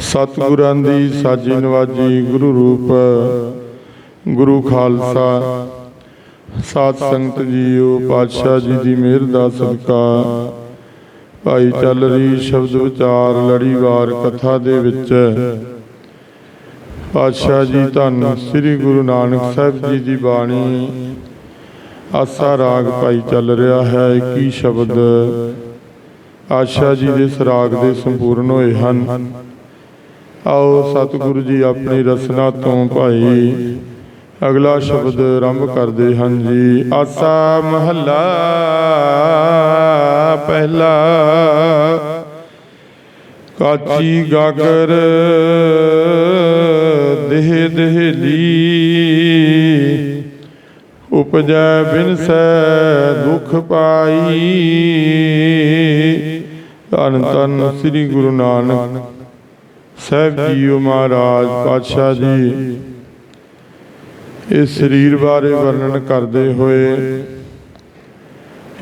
ਸਤਿਗੁਰਾਂ ਦੀ ਸਾਜੀ ਨਵਾਜੀ ਗੁਰੂ ਰੂਪ, ਗੁਰੂ ਖਾਲਸਾ। ਸਾਧ ਸੰਗਤ ਜੀਓ, ਪਾਤਸ਼ਾਹ ਜੀ ਦੀ ਮਿਹਰ ਦਾ ਸਦਕਾ। ਭਾਈ ਚੱਲ ਰਹੀ ਸ਼ਬਦ ਵਿਚਾਰ ਲੜੀਵਾਰ ਕਥਾ ਦੇ ਵਿੱਚ। ਪਾਤਸ਼ਾਹ ਜੀ ਧੰਨ, ਸ੍ਰੀ ਗੁਰੂ ਨਾਨਕ ਸਾਹਿਬ ਜੀ ਦੀ ਬਾਣੀ। ਆਸਾ ਰਾਗ ਭਾਈ ਚੱਲ ਰਿਹਾ ਹੈ, ਕੀ ਸ਼ਬਦ? ਆਸ਼ਾ ਜੀ ਦੇ ਸਰਾਗ ਦੇ ਸੰਪੂਰਨ ਹੋਏ ਹਨ। ਆਓ ਸਤਿਗੁਰੂ ਜੀ ਆਪਣੀ ਰਸਨਾ ਤੋਂ ਭਾਈ। ਅਗਲਾ ਸ਼ਬਦ ਆਰੰਭ ਕਰਦੇ ਹਨ ਜੀ। ਆਸਾ ਮਹੱਲਾ ਪਹਿਲਾ। ਕਾਚੀ ਗਾਗਰ ਦੇਹ ਦੇਹਲੀ। ਉਪਜੈ ਬਿਨਸੈ ਦੁਖ ਪਾਈ। ਧੰਨ ਧੰਨ ਸ੍ਰੀ ਗੁਰੂ ਨਾਨਕ। ਸਾਹਿਬ ਜੀਓ ਮਹਾਰਾਜ ਪਾਤਸ਼ਾਹ ਜੀ ਇਸ ਸਰੀਰ ਬਾਰੇ ਵਰਣਨ ਕਰਦੇ ਹੋਏ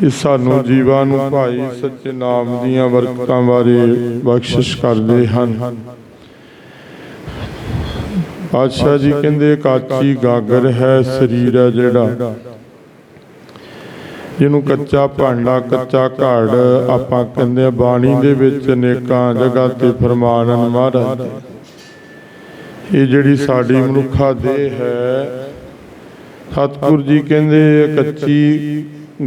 ਇਹ ਸਾਨੂੰ ਜੀਵਾਂ ਨੂੰ ਭਾਈ ਸੱਚੇ ਨਾਮ ਦੀਆਂ ਬਰਕਤਾਂ ਬਾਰੇ ਬਖਸ਼ਿਸ਼ ਕਰਦੇ ਹਨ। ਪਾਤਸ਼ਾਹ ਜੀ ਕਹਿੰਦੇ, ਕਾਚੀ ਗਾਗਰ ਹੈ ਸਰੀਰ ਹੈ ਜਿਹੜਾ। ਜਿਹਨੂੰ ਕੱਚਾ ਭਾਂਡਾ ਕੱਚਾ ਘੜ ਆਪਾਂ ਕਹਿੰਦੇ ਆ ਬਾਣੀ ਦੇ ਵਿੱਚ ਅਨੇਕਾਂ ਜਗ੍ਹਾ ਤੇ ਫਰਮਾਨ ਮਹਾਰਾਜ ਇਹ ਜਿਹੜੀ ਸਾਡੀ ਮਨੁੱਖਾ ਦੇਹ ਹੈ ਸਤਿਗੁਰ ਜੀ ਕਹਿੰਦੇ ਕੱਚੀ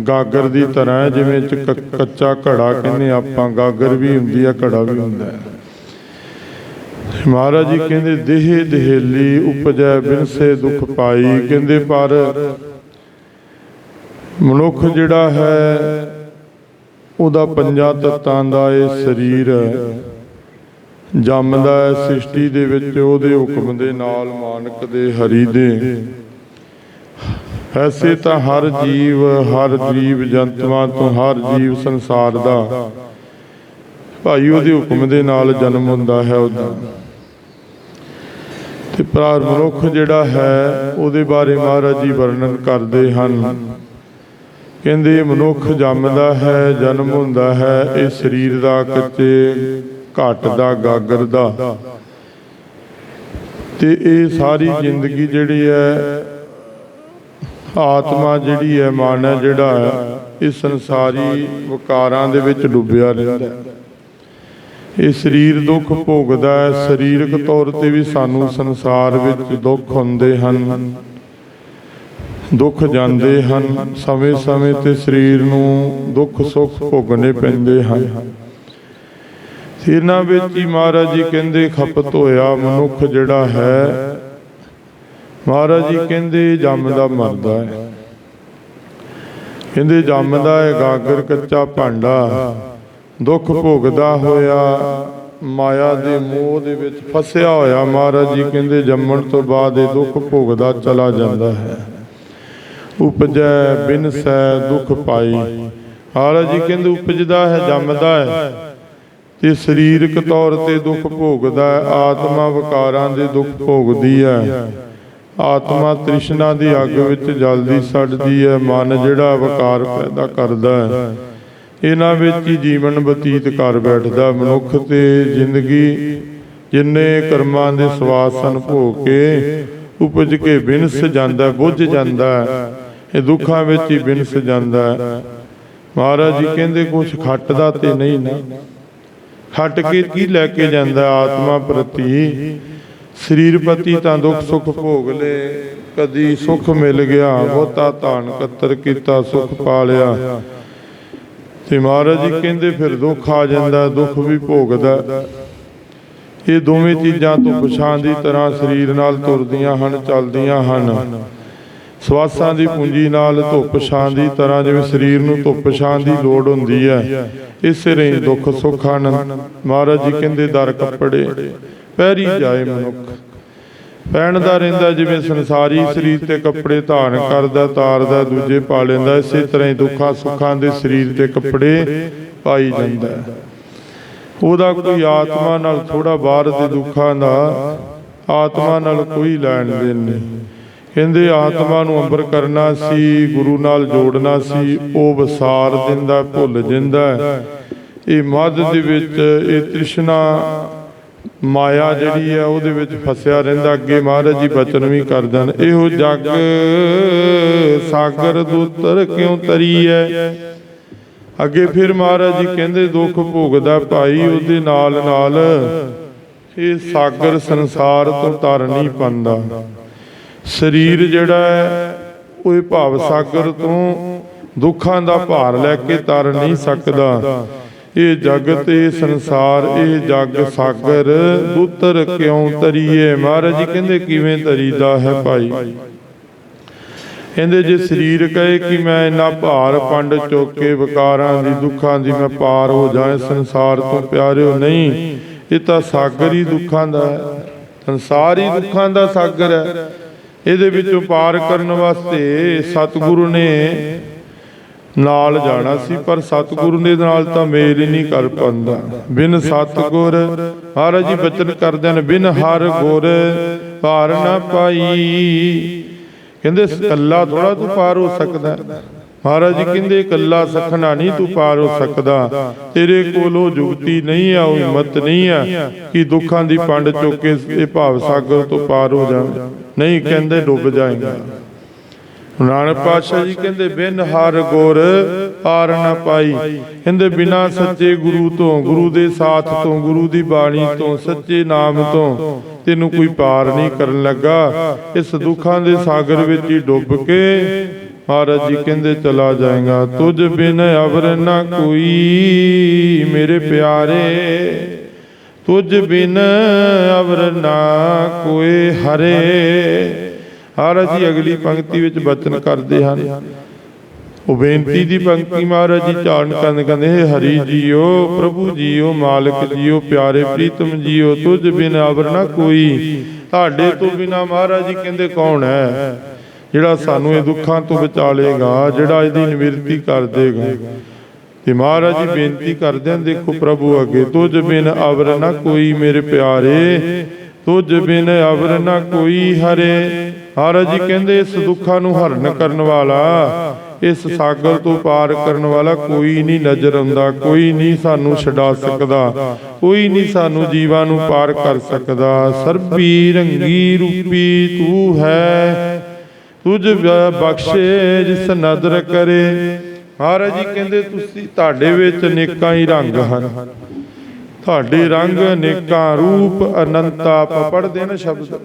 ਗਾਗਰ ਦੀ ਤਰ੍ਹਾਂ ਹੈ, ਜਿਵੇਂ ਚ ਕੱਚਾ ਘੜਾ ਕਹਿੰਦੇ ਆਪਾਂ ਗਾਗਰ ਵੀ ਹੁੰਦੀ ਆ ਘੜਾ ਵੀ ਹੁੰਦਾ ਹੈ। ਮਹਾਰਾਜ ਜੀ ਕਹਿੰਦੇ ਦੇਹ ਦਹੇਲੀ ਉਪਜੈ ਬਿਨਸੇ ਦੁਖ ਪਾਈ ਕਹਿੰਦੇ ਪਰ ਮਨੁੱਖ ਜਿਹੜਾ ਹੈ, ਉਹਦਾ ਪੰਜਾਂ ਤੱਤਾਂ ਦਾ ਇਹ ਸਰੀਰ ਜੰਮਦਾ ਹੈ ਸ੍ਰਿਸ਼ਟੀ ਦੇ ਵਿੱਚ, ਉਹਦੇ ਹੁਕਮ ਦੇ ਨਾਲ ਮਾਨਕ ਦੇ ਹਰੀ ਦੇ। ਐਸੇ ਤਾਂ ਹਰ ਜੀਵ ਹਰ ਜੀਵ ਜੰਤੂਆਂ ਤੋਂ ਹਰ ਜੀਵ ਸੰਸਾਰ ਦਾ। ਭਾਈ ਉਹਦੇ ਹੁਕਮ ਦੇ ਨਾਲ ਜਨਮ ਹੁੰਦਾ ਹੈ ਉਹਦਾ। ਤੇ ਪਰ ਮਨੁੱਖ ਜਿਹੜਾ ਹੈ, ਉਹਦੇ ਬਾਰੇ ਮਹਾਰਾਜ ਜੀ ਵਰਣਨ ਕਰਦੇ ਹਨ। ਕਹਿੰਦੇ, ਮਨੁੱਖ ਜੰਮਦਾ ਹੈ, ਜਨਮ ਹੁੰਦਾ ਹੈ, ਇਹ ਸਰੀਰ ਦਾ ਕੱਚੇ ਘਟ ਦਾ, ਗਾਗਰ ਦਾ। ਤੇ ਇਹ ਸਾਰੀ ਜ਼ਿੰਦਗੀ ਜਿਹੜੀ ਹੈ, ਆਤਮਾ ਜਿਹੜੀ ਹੈ, ਮਨ ਹੈ ਜਿਹੜਾ ਹੈ, ਇਹ ਸੰਸਾਰੀ ਵਿਕਾਰਾਂ ਦੇ ਵਿੱਚ ਡੁੱਬਿਆ ਰਹਿੰਦਾ ਇਹ ਸਰੀਰ ਦੁੱਖ ਭੋਗਦਾ ਹੈ, ਸਰੀਰਕ ਤੌਰ ਤੇ ਵੀ ਸਾਨੂੰ ਸੰਸਾਰ ਵਿੱਚ ਦੁੱਖ ਹੁੰਦੇ ਹਨ। ਦੁੱਖ ਜਾਂਦੇ ਹਨ ਸਮੇਂ-ਸਮੇਂ ਤੇ ਸਰੀਰ ਨੂੰ ਦੁੱਖ ਸੁੱਖ ਭੋਗਣੇ ਪੈਂਦੇ ਹਨ। ਇਹਨਾਂ ਵਿੱਚ ਹੀ ਮਹਾਰਾਜ ਜੀ ਕਹਿੰਦੇ, ਖਪਤ ਹੋਇਆ ਮਨੁੱਖ ਜਿਹੜਾ ਹੈ, ਮਹਾਰਾਜ ਜੀ ਕਹਿੰਦੇ ਜੰਮਦਾ ਮਰਦਾ ਹੈ। ਕਹਿੰਦੇ ਜੰਮਦਾ ਹੈ ਗਾਗਰ ਕੱਚਾ ਭਾਂਡਾ, ਦੁੱਖ ਭੋਗਦਾ ਹੋਇਆ ਮਾਇਆ ਦੇ ਮੋਹ ਦੇ ਵਿੱਚ ਫਸਿਆ ਹੋਇਆ ਮਹਾਰਾਜ ਜੀ ਕਹਿੰਦੇ, ਜੰਮਣ ਤੋਂ ਬਾਅਦ ਇਹ ਦੁੱਖ ਭੋਗਦਾ ਚਲਾ ਜਾਂਦਾ ਹੈ। ਉਪਜੈ ਬਿਨਸੈ ਦੁਖ ਪਾਈ। ਮਹਾਰਾਜ ਜੀ ਕਹਿੰਦੇ, ਉਪਜਦਾ ਹੈ, ਜੰਮਦਾ ਹੈ। ਤੇ ਸਰੀਰਕ ਤੌਰ ਤੇ ਦੁੱਖ ਭੋਗਦਾ ਹੈ। ਆਤਮਾ ਵਿਕਾਰਾਂ ਦੇ ਦੁੱਖ ਭੋਗਦੀ ਹੈ। ਆਤਮਾ ਤ੍ਰਿਸ਼ਨਾ ਦੀ ਅੱਗ ਵਿੱਚ ਜਲਦੀ ਸੜਦੀ ਹੈ। ਮਨ ਜਿਹੜਾ ਵਿਕਾਰ ਪੈਦਾ ਕਰਦਾ ਹੈ। ਇਹਨਾਂ ਵਿੱਚ ਹੀ ਜੀਵਨ ਬਤੀਤ ਕਰ ਬੈਠਦਾ ਮਨੁੱਖ ਤੇ ਜ਼ਿੰਦਗੀ ਜਿੰਨੇ ਕਰਮਾਂ ਦੇ ਸਵਾਸਨ ਭੋਗ ਕੇ ਉਪਜ ਕੇ ਬਿਨਸ ਜਾਂਦਾ ਬੁੱਝ ਜਾਂਦਾ ਹੈ। ਇਹ ਦੁੱਖਾਂ ਵਿੱਚ ਹੀ ਬਿਨਸ ਜਾਂਦਾ ਹੈ। ਮਹਾਰਾਜ ਜੀ ਕਹਿੰਦੇ ਕੁਛ ਖੱਟਦਾ ਤੇ ਨਹੀਂ ਨਾ। ਖੱਟ ਕੇ ਕੀ ਲੈ ਕੇ ਜਾਂਦਾ ਆਤਮਾ ਪ੍ਰਤੀ? ਸਰੀਰ ਪਤੀ ਤਾਂ ਦੁੱਖ ਸੁੱਖ ਭੋਗ ਲੇ ਕਦੀ ਸੁੱਖ ਮਿਲ ਗਿਆ ਬਹੁਤਾ ਧਾਨ ਕਤਰ ਕੀਤਾ ਸੁੱਖ ਪਾ ਲਿਆ ਤੇ ਮਹਾਰਾਜ ਜੀ ਕਹਿੰਦੇ ਫਿਰ ਦੁੱਖ ਆ ਜਾਂਦਾ ਦੁੱਖ ਵੀ ਭੋਗਦਾ। ਇਹ ਦੋਵੇਂ ਚੀਜ਼ਾਂ ਤੋਂ ਪਛਾਣ ਦੀ ਤਰ੍ਹਾਂ ਸਰੀਰ ਨਾਲ ਤੁਰਦੀਆਂ ਹਨ ਚੱਲਦੀਆਂ ਹਨ। ਸਵਾਸਾਂ ਦੀ ਪੂੰਜੀ ਨਾਲ ਧੁੱਪ ਛਾਂ ਦੀ ਤਰ੍ਹਾਂ ਜਿਵੇਂ ਸਰੀਰ ਨੂੰ ਧੁੱਪ ਛਾਂ ਦੀ ਲੋੜ ਹੁੰਦੀ ਹੈ, ਇਸੇ ਰਹੀ ਦੁੱਖ ਸੁੱਖ ਹਨ ਮਹਾਰਾਜ ਜੀ ਕਹਿੰਦੇ, ਦਰ ਕੱਪੜੇ, ਪਹਿਰੀ ਜਾਏ ਮਨੁੱਖ। ਪਹਿਨਦਾ ਰਹਿੰਦਾ ਜਿਵੇਂ ਸੰਸਾਰੀ ਸਰੀਰ ਤੇ ਕੱਪੜੇ ਧਾਰਨ ਕਰਦਾ, ਤਾਰਦਾ, ਦੂਜੇ ਪਾ ਲੈਂਦਾ, ਇਸੇ ਤਰ੍ਹਾਂ ਹੀ ਦੁੱਖਾਂ ਸੁੱਖਾਂ ਦੇ ਸਰੀਰ ਤੇ ਕੱਪੜੇ ਪਾਈ ਜਾਂਦਾ ਹੈ। ਉਹਦਾ ਕੋਈ ਆਤਮਾ ਨਾਲ ਥੋੜਾ ਬਾਹਰ ਦੇ ਦੁੱਖਾਂ ਦਾ ਆਤਮਾ ਨਾਲ ਕੋਈ ਲੈਣ ਦੇਣ ਨਹੀਂ। ਕਹਿੰਦੇ ਆਤਮਾ ਨੂੰ ਅੰਬਰ ਕਰਨਾ ਸੀ, ਗੁਰੂ ਨਾਲ ਜੋੜਨਾ ਸੀ, ਉਹ ਵਿਸਾਰ ਦਿੰਦਾ, ਭੁੱਲ ਜਾਂਦਾ ਇਹ ਮੱਧ ਦੇ ਵਿੱਚ ਇਹ ਤ੍ਰਿਸ਼ਨਾ ਮਾਇਆ ਜਿਹੜੀ ਹੈ, ਉਹਦੇ ਵਿੱਚ ਫਸਿਆ ਰਹਿੰਦਾ। ਅੱਗੇ ਮਹਾਰਾਜ ਜੀ ਬਚਨ ਵੀ ਕਰ ਦੇਣ। ਇਹੋ ਜਗ ਸਾਗਰ ਦੁੱਤਰ ਕਿਉਂ ਤਰੀ ਹੈ? ਅੱਗੇ ਫਿਰ ਮਹਾਰਾਜ ਜੀ ਕਹਿੰਦੇ, ਦੁੱਖ ਭੋਗਦਾ ਭਾਈ, ਉਹਦੇ ਨਾਲ ਨਾਲ ਇਹ ਸਾਗਰ ਸੰਸਾਰ ਤੋਂ ਤਰ ਨਹੀਂ ਪੰਦਾ। ਸਰੀਰ ਜਿਹੜਾ ਹੈ, ਉਹ ਇਹ ਭਾਵ ਸਾਗਰ ਤੋਂ ਦੁੱਖਾਂ ਦਾ ਭਾਰ ਲੈ ਕੇ ਤਰ ਨਹੀਂ ਸਕਦਾ। ਇਹ ਜਗਤ, ਇਹ ਸੰਸਾਰ, ਇਹ ਜਗ ਸਾਗਰ, ਦੁੱਤਰ ਕਿਉਂ ਤਰੀਏ? ਮਹਾਰਾਜ ਜੀ ਕਹਿੰਦੇ, ਕਿਵੇਂ ਤਰੀਦਾ ਹੈ ਭਾਈ? ਕਹਿੰਦੇ, ਜੇ ਸਰੀਰ ਕਹੇ ਕਿ ਮੈਂ ਇੰਨਾ ਭਾਰ ਪੰਡ ਚੁੱਕ ਕੇ ਵਿਕਾਰਾਂ ਦੀ, ਦੁੱਖਾਂ ਦੀ ਮੈਂ ਪਾਰ ਹੋ ਜਾਏ, ਸੰਸਾਰ ਤੋਂ ਪਿਆਰਿਓ ਨਹੀਂ, ਇਹ ਤਾਂ ਸਾਗਰ ਹੀ ਦੁੱਖਾਂ ਦਾ ਹੈ। ਸੰਸਾਰ ਹੀ ਦੁੱਖਾਂ ਦਾ ਸਾਗਰ ਹੈ। ਇਹਦੇ ਵਿੱਚੋਂ ਪਾਰ ਕਰਨ ਵਾਸਤੇ ਸਤਿਗੁਰੂ ਨੇ ਨਾਲ ਜਾਣਾ ਸੀ, ਪਰ ਸਤਿਗੁਰੂ ਦੇ ਨਾਲ ਤਾਂ ਮੇਲ ਹੀ ਨਹੀਂ ਕਰ ਪਾਉਂਦਾ। ਬਿਨ ਸਤਿਗੁਰ, ਮਹਾਰਾਜ ਜੀ ਬਚਨ ਕਰਦੇ ਨੇ ਬਿਨ ਹਰ ਗੁਰ ਪਾਰ ਨਾ ਪਾਈ। ਕਹਿੰਦੇ, ਇਕੱਲਾ ਥੋੜਾ ਤੂੰ ਪਾਰ ਹੋ ਸਕਦਾ। ਮਹਾਰਾਜ ਜੀ ਕਹਿੰਦੇ, ਇਕੱਲਾ ਸਖਣਾ ਨਹੀਂ ਤੂੰ ਪਾਰ ਹੋ ਸਕਦਾ। ਤੇਰੇ ਕੋਲ ਉਹ ਜੁਗਤੀ ਨਹੀਂ ਆ ਹਿੰਮਤ ਨਹੀਂ ਆ ਕਿ ਦੁੱਖਾਂ ਦੀ ਪੰਡ ਚੁੱਕ ਕੇ ਇਹ ਭਾਵ ਸਾਗਰ ਤੋਂ ਪਾਰ ਹੋ ਜਾਵੇਂ ਨਹੀਂ, ਕਹਿੰਦੇ, ਡੁੱਬ ਜਾਏਗਾ। ਨਾਨਕ ਪਾਤਸ਼ਾਹ ਜੀ ਕਹਿੰਦੇ, ਬਿਨ ਹਰ ਗੁਰ ਪਾਰ ਨਾ ਪਾਈ। ਕਹਿੰਦੇ, ਬਿਨਾ ਸੱਚੇ ਗੁਰੂ ਤੋਂ, ਗੁਰੂ ਦੇ ਸਾਥ ਤੋਂ, ਗੁਰੂ ਦੀ ਬਾਣੀ ਤੋਂ, ਸੱਚੇ ਨਾਮ ਤੋਂ ਤੈਨੂੰ ਕੋਈ ਪਾਰ ਨਹੀਂ ਕਰਨ ਲੱਗਾ। ਇਸ ਦੁੱਖਾਂ ਦੇ ਸਾਗਰ ਵਿੱਚ ਹੀ ਡੁੱਬ ਕੇ ਮਹਾਰਾਜ ਜੀ ਕਹਿੰਦੇ, ਚਲਾ ਜਾਏਗਾ। ਤੁਝ ਬਿਨ ਅਵਰ ਨਾ ਕੋਈ ਮੇਰੇ ਪਿਆਰੇ। ਤੁਝ ਬਿਨ ਅਵਰ ਨਾ ਕੋਈ ਹਰੇ। ਮਹਾਰਾਜ ਜੀ, ਅਗਲੀ ਪੰਕਤੀ ਵਿੱਚ ਬਚਨ ਕਰਦੇ ਹਨ। ਉਹ ਬੇਨਤੀ ਦੀ ਪੰਕਤੀ ਮਹਾਰਾਜ ਜੀ, ਚਾਰਨ ਕੰਨ ਕਹਿੰਦੇ ਹਰੀ ਜੀਓ, ਪ੍ਰਭੂ ਜੀਓ, ਮਾਲਕ ਜੀਓ, ਪਿਆਰੇ ਪ੍ਰੀਤਮ ਜੀਓ, ਤੁਝ ਬਿਨ ਅਵਰ ਨਾ ਕੋਈ। ਤੁਹਾਡੇ ਤੋਂ ਬਿਨਾ ਮਹਾਰਾਜ ਜੀ ਕਹਿੰਦੇ ਕੌਣ ਹੈ? ਜਿਹੜਾ ਸਾਨੂੰ ਇਹ ਦੁੱਖਾਂ ਤੋਂ ਬਚਾ ਲੇਗਾ ਜਿਹੜਾ ਇਹਦੀ ਨਿਵਰਤੀ ਕਰ ਦੇਗਾ। ਤੇ ਮਹਾਰਾਜ ਜੀ ਬੇਨਤੀ ਕਰਦੇ ਹਨ, ਦੇਖੋ ਪ੍ਰਭੂ ਅੱਗੇ, ਤੁਝ ਬਿਨ ਅਵਰ ਨਾ ਕੋਈ ਮੇਰੇ ਪਿਆਰੇ, ਤੁਝ ਬਿਨ ਅਵਰ ਨਾ ਕੋਈ ਹਰੇ। ਮਹਾਰਾਜ ਜੀ ਕਹਿੰਦੇ, ਇਸ ਦੁੱਖਾਂ ਨੂੰ ਹਰਨ ਕਰਨ ਵਾਲਾ, ਇਸ ਸਾਗਰ ਤੋਂ ਪਾਰ ਕਰਨ ਵਾਲਾ ਕੋਈ ਨਹੀਂ ਨਜ਼ਰ ਆਉਂਦਾ, ਕੋਈ ਨਹੀਂ ਸਾਨੂੰ ਛਡਾ ਸਕਦਾ, ਕੋਈ ਨਹੀਂ ਸਾਨੂੰ ਜੀਵਾਂ ਨੂੰ ਪਾਰ ਕਰ ਸਕਦਾ। ਸਰਬੀ ਰੰਗੀ ਰੂਪੀ ਤੂੰ ਹੈ ਤੁਝ ਬਖਸ਼ੇ, ਜਿਸ ਨਦਰ ਕਰੇ। ਮਹਾਰਾਜ ਜੀ ਕਹਿੰਦੇ, ਤੁਸੀਂ ਤੁਹਾਡੇ ਵਿੱਚ ਅਨੇਕਾਂ ਹੀ ਰੰਗ ਹਨ। ਤੁਹਾਡੇ ਰੰਗ ਅਨੇਕਾਂ ਰੂਪ ਅਨੰਤਾ ਆਪਾਂ ਪੜ੍ਹਦੇ ਸ਼ਬਦ।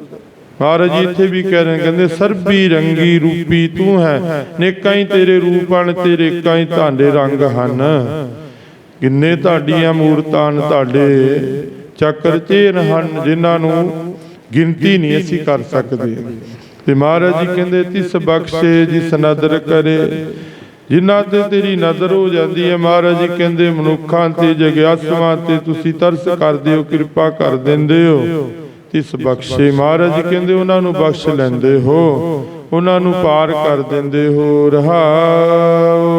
ਮਹਾਰਾਜ ਜੀ ਇੱਥੇ ਵੀ ਕਹਿ ਰਹੇ ਕਹਿੰਦੇ, ਸਰਬੀ ਰੰਗੀ ਰੂਪੀ ਤੂੰ ਹੈ। ਨੇਕਾਂ ਹੀ ਤੇਰੇ ਰੂਪ ਹਨ, ਤੇਰੇ ਕਾਂ ਹੀ ਤੁਹਾਡੇ ਰੰਗ ਹਨ। ਕਿੰਨੇ ਤੁਹਾਡੀਆਂ ਮੂਰਤਾਂ ਤੁਹਾਡੇ ਚੱਕਰ ਚੇਨ ਹਨ, ਜਿਨ੍ਹਾਂ ਨੂੰ ਗਿਣਤੀ ਨਹੀਂ ਅਸੀਂ ਕਰ ਸਕਦੇ। ਤੇ ਮਹਾਰਾਜ ਜੀ ਕਹਿੰਦੇ, ਤਿਸ ਬਖਸ਼ੇ ਜਿਸ ਨਦਰ ਕਰੇ। ਜਿਨ੍ਹਾਂ ਤੇ ਤੇਰੀ ਨਜ਼ਰ ਹੋ ਜਾਂਦੀ ਹੈ, ਮਹਾਰਾਜ ਜੀ ਕਹਿੰਦੇ, ਮਨੁੱਖਾਂ ਤੇ ਜਗਿਆਸਵਾਂ ਤੇ ਤੁਸੀਂ ਤਰਸ ਕਰਦੇ ਹੋ, ਕਿਰਪਾ ਕਰ ਦਿੰਦੇ ਹੋ। ਤਿਸ ਬਖਸ਼ੇ, ਮਹਾਰਾਜ ਜੀ ਕਹਿੰਦੇ, ਉਹਨਾਂ ਨੂੰ ਬਖਸ਼ ਲੈਂਦੇ ਹੋ, ਉਹਨਾਂ ਨੂੰ ਪਾਰ ਕਰ ਦਿੰਦੇ ਹੋ, ਰਹਾਓ।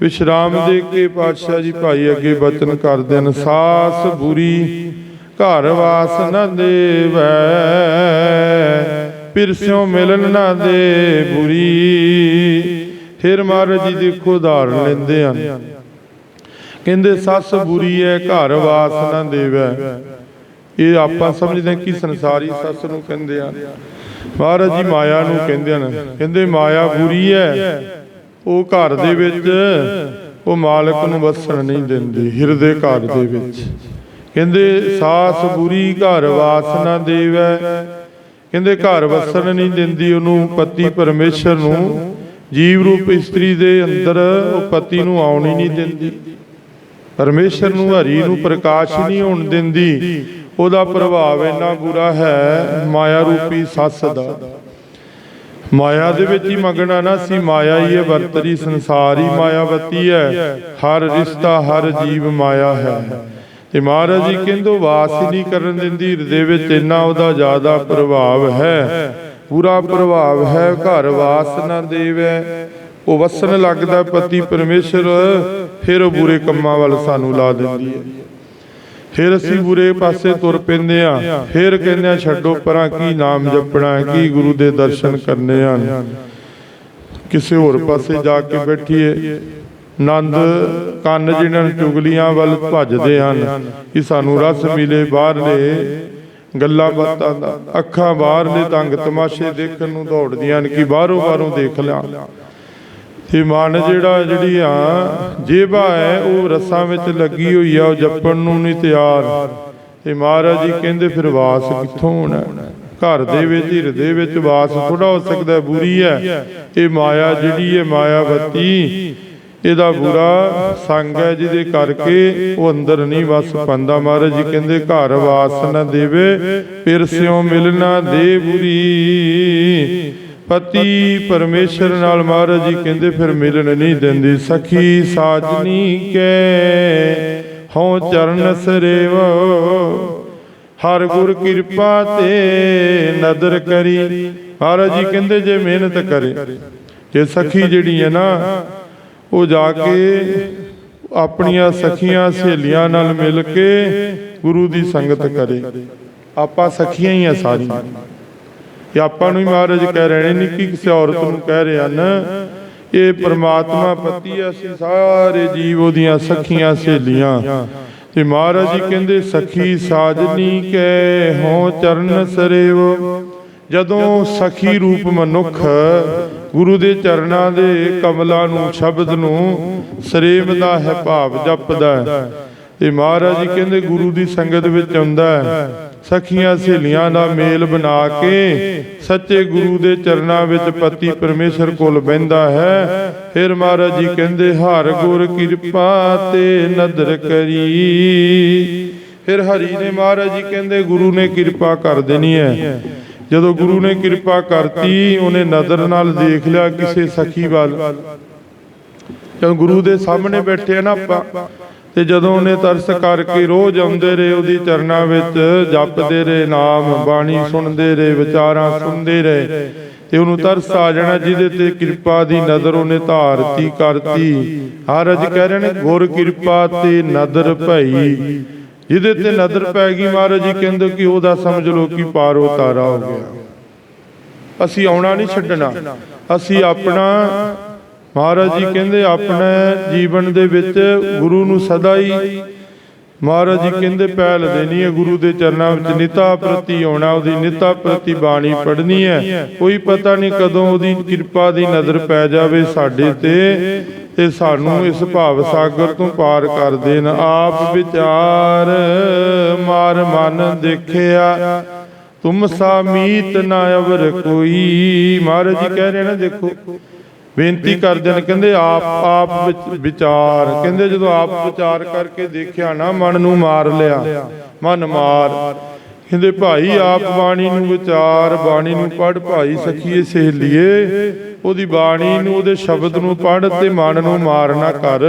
ਵਿਸ਼ਰਾਮ ਦੇ ਕੇ ਪਾਤਸ਼ਾਹ ਜੀ ਭਾਈ ਅੱਗੇ ਬਚਨ ਕਰਦੇ ਨੇ ਸਾਸ ਬੁਰੀ ਘਰ ਵਾਸ ਨ ਦੇਵੈ। ਪਿਰਸਿਓ ਮਿਲਨ ਨਾ ਦੇ ਬੁਰੀ। ਫਿਰ ਮਹਾਰਾਜ ਜੀ ਦੇਖੋ ਉਦਾਹਰਨ ਲੈਂਦੇ ਹਨ। ਕਹਿੰਦੇ, ਸੱਸ ਬੁਰੀ ਹੈ ਘਰ ਵਾਸ ਨਾ ਦੇਵੈ। ਇਹ ਆਪਾਂ ਸਮਝਦੇ ਕਿ ਸੰਸਾਰੀ ਸੱਸ ਨੂੰ ਕਹਿੰਦੇ ਆ। ਮਹਾਰਾਜ ਜੀ ਮਾਇਆ ਨੂੰ ਕਹਿੰਦੇ ਹਨ। ਕਹਿੰਦੇ, ਮਾਇਆ ਬੁਰੀ ਹੈ ਉਹ ਘਰ ਦੇ ਵਿੱਚ ਉਹ ਮਾਲਕ ਨੂੰ ਵਸਣ ਨਹੀਂ ਦਿੰਦੀ, ਹਿਰਦੇ ਘਰ ਦੇ ਵਿੱਚ। ਕਹਿੰਦੇ, ਸਾਸ ਬੁਰੀ, ਘਰ ਵਾਸ ਨਾ ਦੇਵੈ। ਕਹਿੰਦੇ ਘਰ ਵਸਣ ਨਹੀਂ ਦਿੰਦੀ ਉਹਨੂੰ ਪਤੀ ਪਰਮੇਸ਼ਰ ਨੂੰ। ਜੀਵ ਰੂਪ ਇਸਤਰੀ ਦੇ ਅੰਦਰ ਉਹ ਪਤੀ ਨੂੰ ਆਉਣ ਹੀ ਨਹੀਂ ਦਿੰਦੀ। ਪਰਮੇਸ਼ਰ ਨੂੰ ਹਰੀ ਨੂੰ ਪ੍ਰਕਾਸ਼ ਨਹੀਂ ਹੋਣ ਦਿੰਦੀ। ਉਹਦਾ ਪ੍ਰਭਾਵ ਇੰਨਾ ਬੁਰਾ ਹੈ ਮਾਇਆ ਰੂਪੀ ਸੱਸ ਦਾ। ਮਾਇਆ ਦੇ ਵਿੱਚ ਹੀ ਮਗਨਾ ਨਾ ਸੀ ਮਾਇਆ ਹੀ ਹੈ ਵਰਤਰੀ ਸੰਸਾਰ ਹੀ ਮਾਇਆਵਤੀ ਹੈ। ਹਰ ਰਿਸ਼ਤਾ ਹਰ ਜੀਵ ਮਾਇਆ ਹੈ। ਤੇ ਮਹਾਰਾਜ ਜੀ ਕਹਿੰਦੋ ਵਾਸ ਨਹੀਂ ਕਰਨ ਦਿੰਦੀ ਹਿਰਦੇ ਵਿੱਚ ਇੰਨਾ ਉਹਦਾ ਜ਼ਿਆਦਾ ਪ੍ਰਭਾਵ ਹੈ। ਪੂਰਾ ਪ੍ਰਭਾਵ ਹੈ ਘਰ ਵਾਸ ਨਾ ਦੇਵੈ। ਉਹ ਵਸਣ ਲੱਗਦਾ ਪਤੀ ਪਰਮੇਸ਼ਰ ਫਿਰ ਉਹ ਬੁਰੇ ਕੰਮਾਂ ਵੱਲ ਸਾਨੂੰ ਲਾ ਦਿੰਦੀ ਹੈ। ਫਿਰ ਅਸੀਂ ਬੁਰੇ ਪਾਸੇ ਤੁਰ ਪੈਂਦੇ ਆ ਫਿਰ ਕਹਿੰਦੇ ਆ ਛੱਡੋ ਪਰਾਂ ਕੀ ਨਾਮ ਜਪਣਾ ਕੀ ਗੁਰੂ ਦੇ ਦਰਸ਼ਨ ਕਰਨੇ ਹਨ। ਕਿਸੇ ਹੋਰ ਪਾਸੇ ਜਾ ਕੇ ਬੈਠੀਏ। ਨੰਦ ਕੰਨ ਜਿਨ੍ਹਾਂ ਚੁਗਲੀਆਂ ਵੱਲ ਭੱਜਦੇ ਹਨ, ਕਿ ਸਾਨੂੰ ਰਸ ਮਿਲੇ ਬਾਹਰਲੇ ਗੱਲਾਂ ਬਾਤਾਂ ਦਾ। ਅੱਖਾਂ ਬਾਹਰਲੇ ਤੰਗ ਤਮਾਸ਼ੇ ਦੇਖਣ ਨੂੰ ਦੌੜਦੀਆਂ ਨੇ ਕਿ ਬਾਹਰੋਂ ਬਾਹਰੋਂ ਦੇਖ ਲਿਆ ਤੇ ਮਨ ਜਿਹੜਾ ਜਿਹੜੀ ਆ, ਜੇਬਾ ਹੈ, ਉਹ ਰਸਾਂ ਵਿੱਚ ਲੱਗੀ ਹੋਈ ਆ, ਉਹ ਜਪਣ ਨੂੰ ਨਹੀਂ ਤਿਆਰ। ਤੇ ਮਹਾਰਾਜ ਜੀ ਕਹਿੰਦੇ, ਫਿਰ ਵਾਸ ਕਿੱਥੋਂ ਹੋਣਾ? ਘਰ ਦੇ ਵਿੱਚ, ਹਿਰਦੇ ਵਿੱਚ ਵਾਸ ਥੋੜਾ ਹੋ ਸਕਦਾ, ਬੁਰੀ ਹੈ। ਇਹ ਮਾਇਆ ਜਿਹੜੀ ਹੈ ਮਾਇਆਵਤੀ ਇਹਦਾ ਬੁਰਾ ਸੰਗ ਹੈ ਜਿਹਦੇ ਕਰਕੇ ਉਹ ਅੰਦਰ ਨਹੀਂ ਵਸ ਪਾਉਂਦਾ। ਮਹਾਰਾਜ ਜੀ ਕਹਿੰਦੇ, ਘਰ ਵਾਸ ਨਾ ਦੇਵੇ, ਫਿਰ ਸਿਉ ਮਿਲਣਾ ਦੇ ਬੁਰੀ। ਪਤੀ ਪਰਮੇਸ਼ਰ ਨਾਲ ਮਹਾਰਾਜ ਜੀ ਕਹਿੰਦੇ, ਫਿਰ ਮਿਲਣ ਨਹੀਂ ਦਿੰਦੀ ਸਖੀ ਸਾਜਨੀ ਕੇ। ਹਉ ਚਰਨ ਸਰੇਵ, ਹਰ ਗੁਰ ਕਿਰਪਾ ਤੇ ਨਦਰ ਕਰੀ। ਮਹਾਰਾਜ ਜੀ ਕਹਿੰਦੇ, ਜੇ ਮਿਹਨਤ ਕਰੇ, ਜੇ ਸਖੀ ਜਿਹੜੀ ਹੈ ਨਾ ਉਹ ਜਾ ਕੇ ਆਪਣੀਆਂ ਸਖੀਆਂ ਸਹੇਲੀਆਂ ਨਾਲ ਮਿਲ ਕੇ ਗੁਰੂ ਦੀ ਸੰਗਤ ਕਰੇ। ਆਪਾਂ ਸਖੀਆਂ ਹੀ ਆ ਸਾਰੀਆਂ। ਇਹ ਆਪਾਂ ਨੂੰ ਹੀ ਮਹਾਰਾਜ ਕਹਿ ਰਹੇ ਨੇ ਕਿ ਕਿਸੇ ਔਰਤ ਨੂੰ ਕਹਿ ਰਹੇ ਹਨ ਇਹ ਪ੍ਰਮਾਤਮਾ ਪਤੀ ਆ, ਅਸੀਂ ਸਾਰੇ ਜੀਵ ਉਹਦੀਆਂ ਸਖੀਆਂ ਸਹੇਲੀਆਂ। ਤੇ ਮਹਾਰਾਜ ਜੀ ਕਹਿੰਦੇ ਸਖੀ ਸਾਜਨੀ ਕੈ ਹੋ ਚਰਨ ਸਰੇਵ। ਜਦੋਂ ਸਖੀ ਰੂਪ ਮਨੁੱਖ ਗੁਰੂ ਦੇ ਚਰਨਾਂ ਦੇ ਕਮਲਾਂ ਨੂੰ, ਸ਼ਬਦ ਨੂੰ ਸਰੇਵਦਾ ਹੈ ਭਾਵ ਜਪਦਾ ਤੇ ਮਹਾਰਾਜ ਜੀ ਕਹਿੰਦੇ ਗੁਰੂ ਦੀ ਸੰਗਤ ਵਿੱਚ ਆਉਂਦਾ ਸਖੀਆਂ ਸਹੇਲੀਆਂ ਦਾ ਮੇਲ ਬਣਾ ਕੇ ਸੱਚੇ ਗੁਰੂ ਦੇ ਚਰਨਾਂ ਵਿੱਚ ਪਤੀ ਪਰਮੇਸ਼ਰ ਕੋਲ ਬਹਿੰਦਾ ਹੈ। ਫਿਰ ਮਹਾਰਾਜ ਜੀ ਕਹਿੰਦੇ, ਹਰ ਗੁਰ ਕਿਰਪਾ ਤੇ ਨਦਰ ਕਰੀ। ਫਿਰ ਹਰੀ ਨੇ ਮਹਾਰਾਜ ਜੀ ਕਹਿੰਦੇ, ਗੁਰੂ ਨੇ ਕਿਰਪਾ ਕਰ ਦੇਣੀ ਹੈ। ਜਦੋਂ ਗੁਰੂ ਨੇ ਕਿਰਪਾ ਕਰਤੀ, ਉਹਨੇ ਨਜ਼ਰ ਨਾਲ ਦੇਖ ਲਿਆ ਕਿਸੇ ਸਖੀ ਵੱਲ। ਜਦੋਂ ਗੁਰੂ ਦੇ ਸਾਹਮਣੇ ਬੈਠੇ ਆ ਨਾ ਆਪਾਂ, ਤੇ ਜਦੋਂ ਉਹਨੇ ਤਰਸ ਕਰਕੇ ਰੋਜ਼ ਆਉਂਦੇ ਰਹੇ ਉਹਦੀ ਚਰਨਾਂ ਵਿੱਚ, ਜਪਦੇ ਰਹੇ, ਨਾਮ, ਬਾਣੀ ਸੁਣਦੇ ਰਹੇ, ਵਿਚਾਰਾਂ ਸੁਣਦੇ ਰਹੇ, ਤੇ ਉਹਨੂੰ ਤਰਸ ਆ ਜਾਣਾ, ਜਿਹਦੇ ਤੇ ਕਿਰਪਾ ਦੀ ਨਜ਼ਰ ਉਹਨੇ ਧਾਰਤੀ ਕਰਤੀ। ਹਰ ਅਜ ਕਹਿ ਰਹੇ ਨੇ, ਗੁਰ ਕਿਰਪਾ ਤੇ ਨਦਰ ਭਈ। ਜਿਹਦੇ ਤੇ ਨਜ਼ਰ ਪੈ ਗਈ ਮਹਾਰਾਜ ਜੀ, ਕਹਿੰਦੇ ਕਿ ਉਹਦਾ ਸਮਝ ਲੋ ਕਿ ਪਾਰ ਉਤਾਰਾ ਹੋ ਗਿਆ। ਅਸੀਂ ਆਉਣਾ ਨਹੀਂ ਛੱਡਣਾ। ਅਸੀਂ ਆਪਣਾ, ਮਹਾਰਾਜ ਜੀ ਕਹਿੰਦੇ, ਆਪਣੇ ਜੀਵਨ ਦੇ ਵਿੱਚ ਗੁਰੂ ਨੂੰ ਸਦਾ ਹੀ ਮਹਾਰਾਜ ਜੀ ਕਹਿੰਦੇ ਪਹਿਲ ਦੇਣੀ ਹੈ ਗੁਰੂ ਦੇ ਚਰਨਾਂ ਵਿੱਚ ਨਿਤਾ ਪ੍ਰਤੀ ਆਉਣਾ ਉਹਦੀ ਨਿਤਾ ਪ੍ਰਤੀ ਬਾਣੀ ਪੜ੍ਹਨੀ ਹੈ। ਕੋਈ ਪਤਾ ਨਹੀਂ ਕਦੋਂ ਉਹਦੀ ਕਿਰਪਾ ਦੀ ਨਜ਼ਰ ਪੈ ਜਾਵੇ ਸਾਡੇ ਤੇ ਤੇ ਸਾਨੂੰ ਇਸ ਭਾਵ ਸਾਗਰ ਤੋਂ ਪਾਰ ਕਰ ਦੇਣ। ਆਪ ਵਿਚਾਰ ਮਾਰ ਮਨ ਦੇਖਿਆ। ਤੁਮ ਸਾ ਮੀਤ ਨਾ ਅਵਰ ਕੋਈ। ਮਹਾਰਾਜ ਜੀ ਕਹਿ ਰਹੇ ਨੇ ਦੇਖੋ। ਬੇਨਤੀ ਕਰਦੇ ਨੇ ਕਹਿੰਦੇ ਆਪ ਆਪ ਵਿੱਚ ਵਿਚਾਰ। ਕਹਿੰਦੇ ਜਦੋਂ ਆਪ ਵਿਚਾਰ ਕਰਕੇ ਦੇਖਿਆ ਨਾ ਮਨ ਨੂੰ ਮਾਰ ਲਿਆ। ਮਨ ਮਾਰ। ਕਹਿੰਦੇ ਭਾਈ ਆਪ ਬਾਣੀ ਨੂੰ ਵਿਚਾਰ ਬਾਣੀ ਨੂੰ ਪੜ ਭਾਈ ਸਖੀਏ ਸਹੇਲੀਏ। ਉਹਦੀ ਬਾਣੀ ਨੂੰ ਉਹਦੇ ਸ਼ਬਦ ਨੂੰ ਪੜ ਤੇ ਮਨ ਨੂੰ ਮਾਰਨਾ ਕਰ।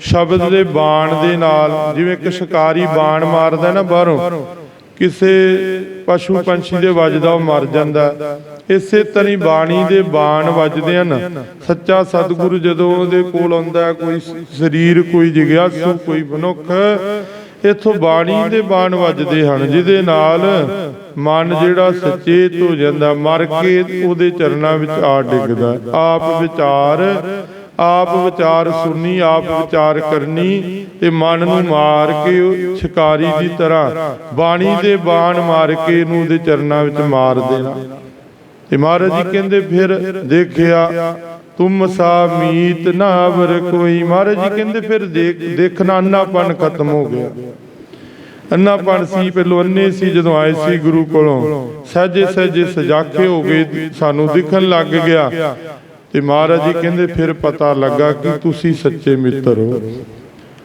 ਸ਼ਬਦ ਦੇ ਬਾਣ ਦੇ ਨਾਲ ਜਿਵੇਂ ਇੱਕ ਸ਼ਿਕਾਰੀ ਬਾਣ ਮਾਰਦਾ ਨਾ ਬਾਹਰੋਂ ਕਿਸੇ ਪਸ਼ੂ ਪੰਛੀ ਦੇ ਵੱਜਦਾ ਉਹ ਮਰ ਜਾਂਦਾ। ਇਸੇ ਤਰ੍ਹਾਂ ਬਾਣੀ ਦੇ ਬਾਣ ਵੱਜਦੇ ਹਨ। ਸੱਚਾ ਸਤਿਗੁਰੂ ਜਦੋਂ ਉਹਦੇ ਕੋਲ ਆਉਂਦਾ, ਕੋਈ ਸਰੀਰ, ਕੋਈ ਜਿਗਿਆਸੂ, ਕੋਈ ਮਨੁੱਖ, ਇਥੋਂ ਬਾਣੀ ਦੇ ਬਾਣ ਵੱਜਦੇ ਹਨ, ਜਿਹਦੇ ਨਾਲ ਮਨ ਜਿਹੜਾ ਸਚੇਤ ਹੋ ਜਾਂਦਾ, ਮਰ ਕੇ ਉਹਦੇ ਚਰਨਾਂ ਵਿੱਚ ਆ ਡਿੱਗਦਾ। ਆਪ ਵਿਚਾਰ ਆਪ ਵਿਚਾਰ ਸੁਣੀ, ਆਪ ਵਿਚਾਰ ਕਰਨੀ ਤੇ ਮਨ ਨੂੰ ਮਾਰ ਕੇ ਸ਼ਿਕਾਰੀ ਦੀ ਤਰ੍ਹਾਂ ਬਾਣੀ ਦੇ ਬਾਣ ਮਾਰ ਕੇ ਇਹਨੂੰ ਉਹਦੇ ਚਰਨਾਂ ਵਿੱਚ ਮਾਰ ਦੇਣਾ। ਤੇ ਮਹਾਰਾਜ ਜੀ ਕਹਿੰਦੇ ਫਿਰ ਦੇਖਿਆ, ਤੁਮ ਸਾ ਮੀਤ ਨਾ ਕੋਈ। ਮਹਾਰਾਜ ਜੀ ਕਹਿੰਦੇ ਫਿਰ ਦੇਖ ਦੇਖਣਾ ਅੰਨਾਪਨ ਖਤਮ ਹੋ ਗਿਆ। ਅੰਨਾਪਣ ਸੀ ਪਹਿਲੋਂ ਅੰਨੇ ਸੀ ਜਦੋਂ ਆਏ ਸੀ ਗੁਰੂ ਕੋਲੋਂ। ਸਹਜੇ ਸਹਜੇ ਸਜਾਖੇ ਹੋ ਗਏ, ਸਾਨੂੰ ਦਿਖਣ ਲੱਗ ਗਿਆ। ਤੇ ਮਹਾਰਾਜ ਜੀ ਕਹਿੰਦੇ ਫਿਰ ਪਤਾ ਲੱਗਾ ਕਿ ਤੁਸੀਂ ਸੱਚੇ ਮਿੱਤਰ ਹੋ।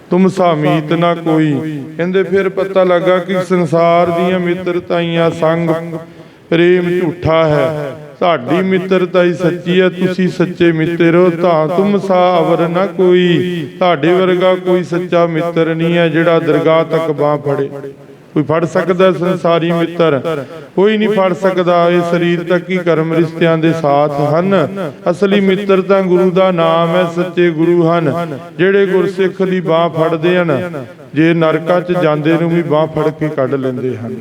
ਤੁਮ ਸਾਮੀਤ ਨਾ ਕੋਈ। ਕਹਿੰਦੇ ਫਿਰ ਪਤਾ ਲੱਗਾ ਕਿ ਸੰਸਾਰ ਦੀਆਂ ਮਿੱਤਰਤਾਈਆਂ ਸੰਗ ਪ੍ਰੇਮ ਝੂਠਾ ਹੈ। ਤੁਹਾਡੀ ਮਿੱਤਰਤਾ ਹੀ ਸੱਚੀ ਹੈ। ਤੁਸੀਂ ਸੱਚੇ ਮਿੱਤਰ ਹੋ, ਤਾਂ ਤੁਮ ਸਾਵਰ ਨਾ ਕੋਈ। ਤੁਹਾਡੇ ਵਰਗਾ ਕੋਈ ਸੱਚਾ ਮਿੱਤਰ ਨਹੀਂ ਹੈ ਜਿਹੜਾ ਦਰਗਾਹ ਤੱਕ ਬਾਹ ਫੜੇ। ਕੋਈ ਫੜ ਸਕਦਾ ਸੰਸਾਰੀ ਮਿੱਤਰ? ਕੋਈ ਨਹੀਂ ਫੜ ਸਕਦਾ। ਇਹ ਸਰੀਰ ਤੱਕ ਹੀ ਕਰਮ ਰਿਸ਼ਤਿਆਂ ਦੇ ਸਾਥ ਹਨ। ਅਸਲੀ ਮਿੱਤਰ ਤਾਂ ਗੁਰੂ ਦਾ ਨਾਮ ਹੈ, ਸੱਚੇ ਗੁਰੂ ਹਨ। ਜਿਹੜੇ ਗੁਰਸਿੱਖ ਦੀ ਬਾਹ ਫੜਦੇ ਹਨ, ਜੇ ਨਰਕਾਂ 'ਚ ਜਾਂਦੇ ਨੂੰ ਵੀ ਬਾਹ ਫੜ ਕੇ ਕੱਢ ਲੈਂਦੇ ਹਨ।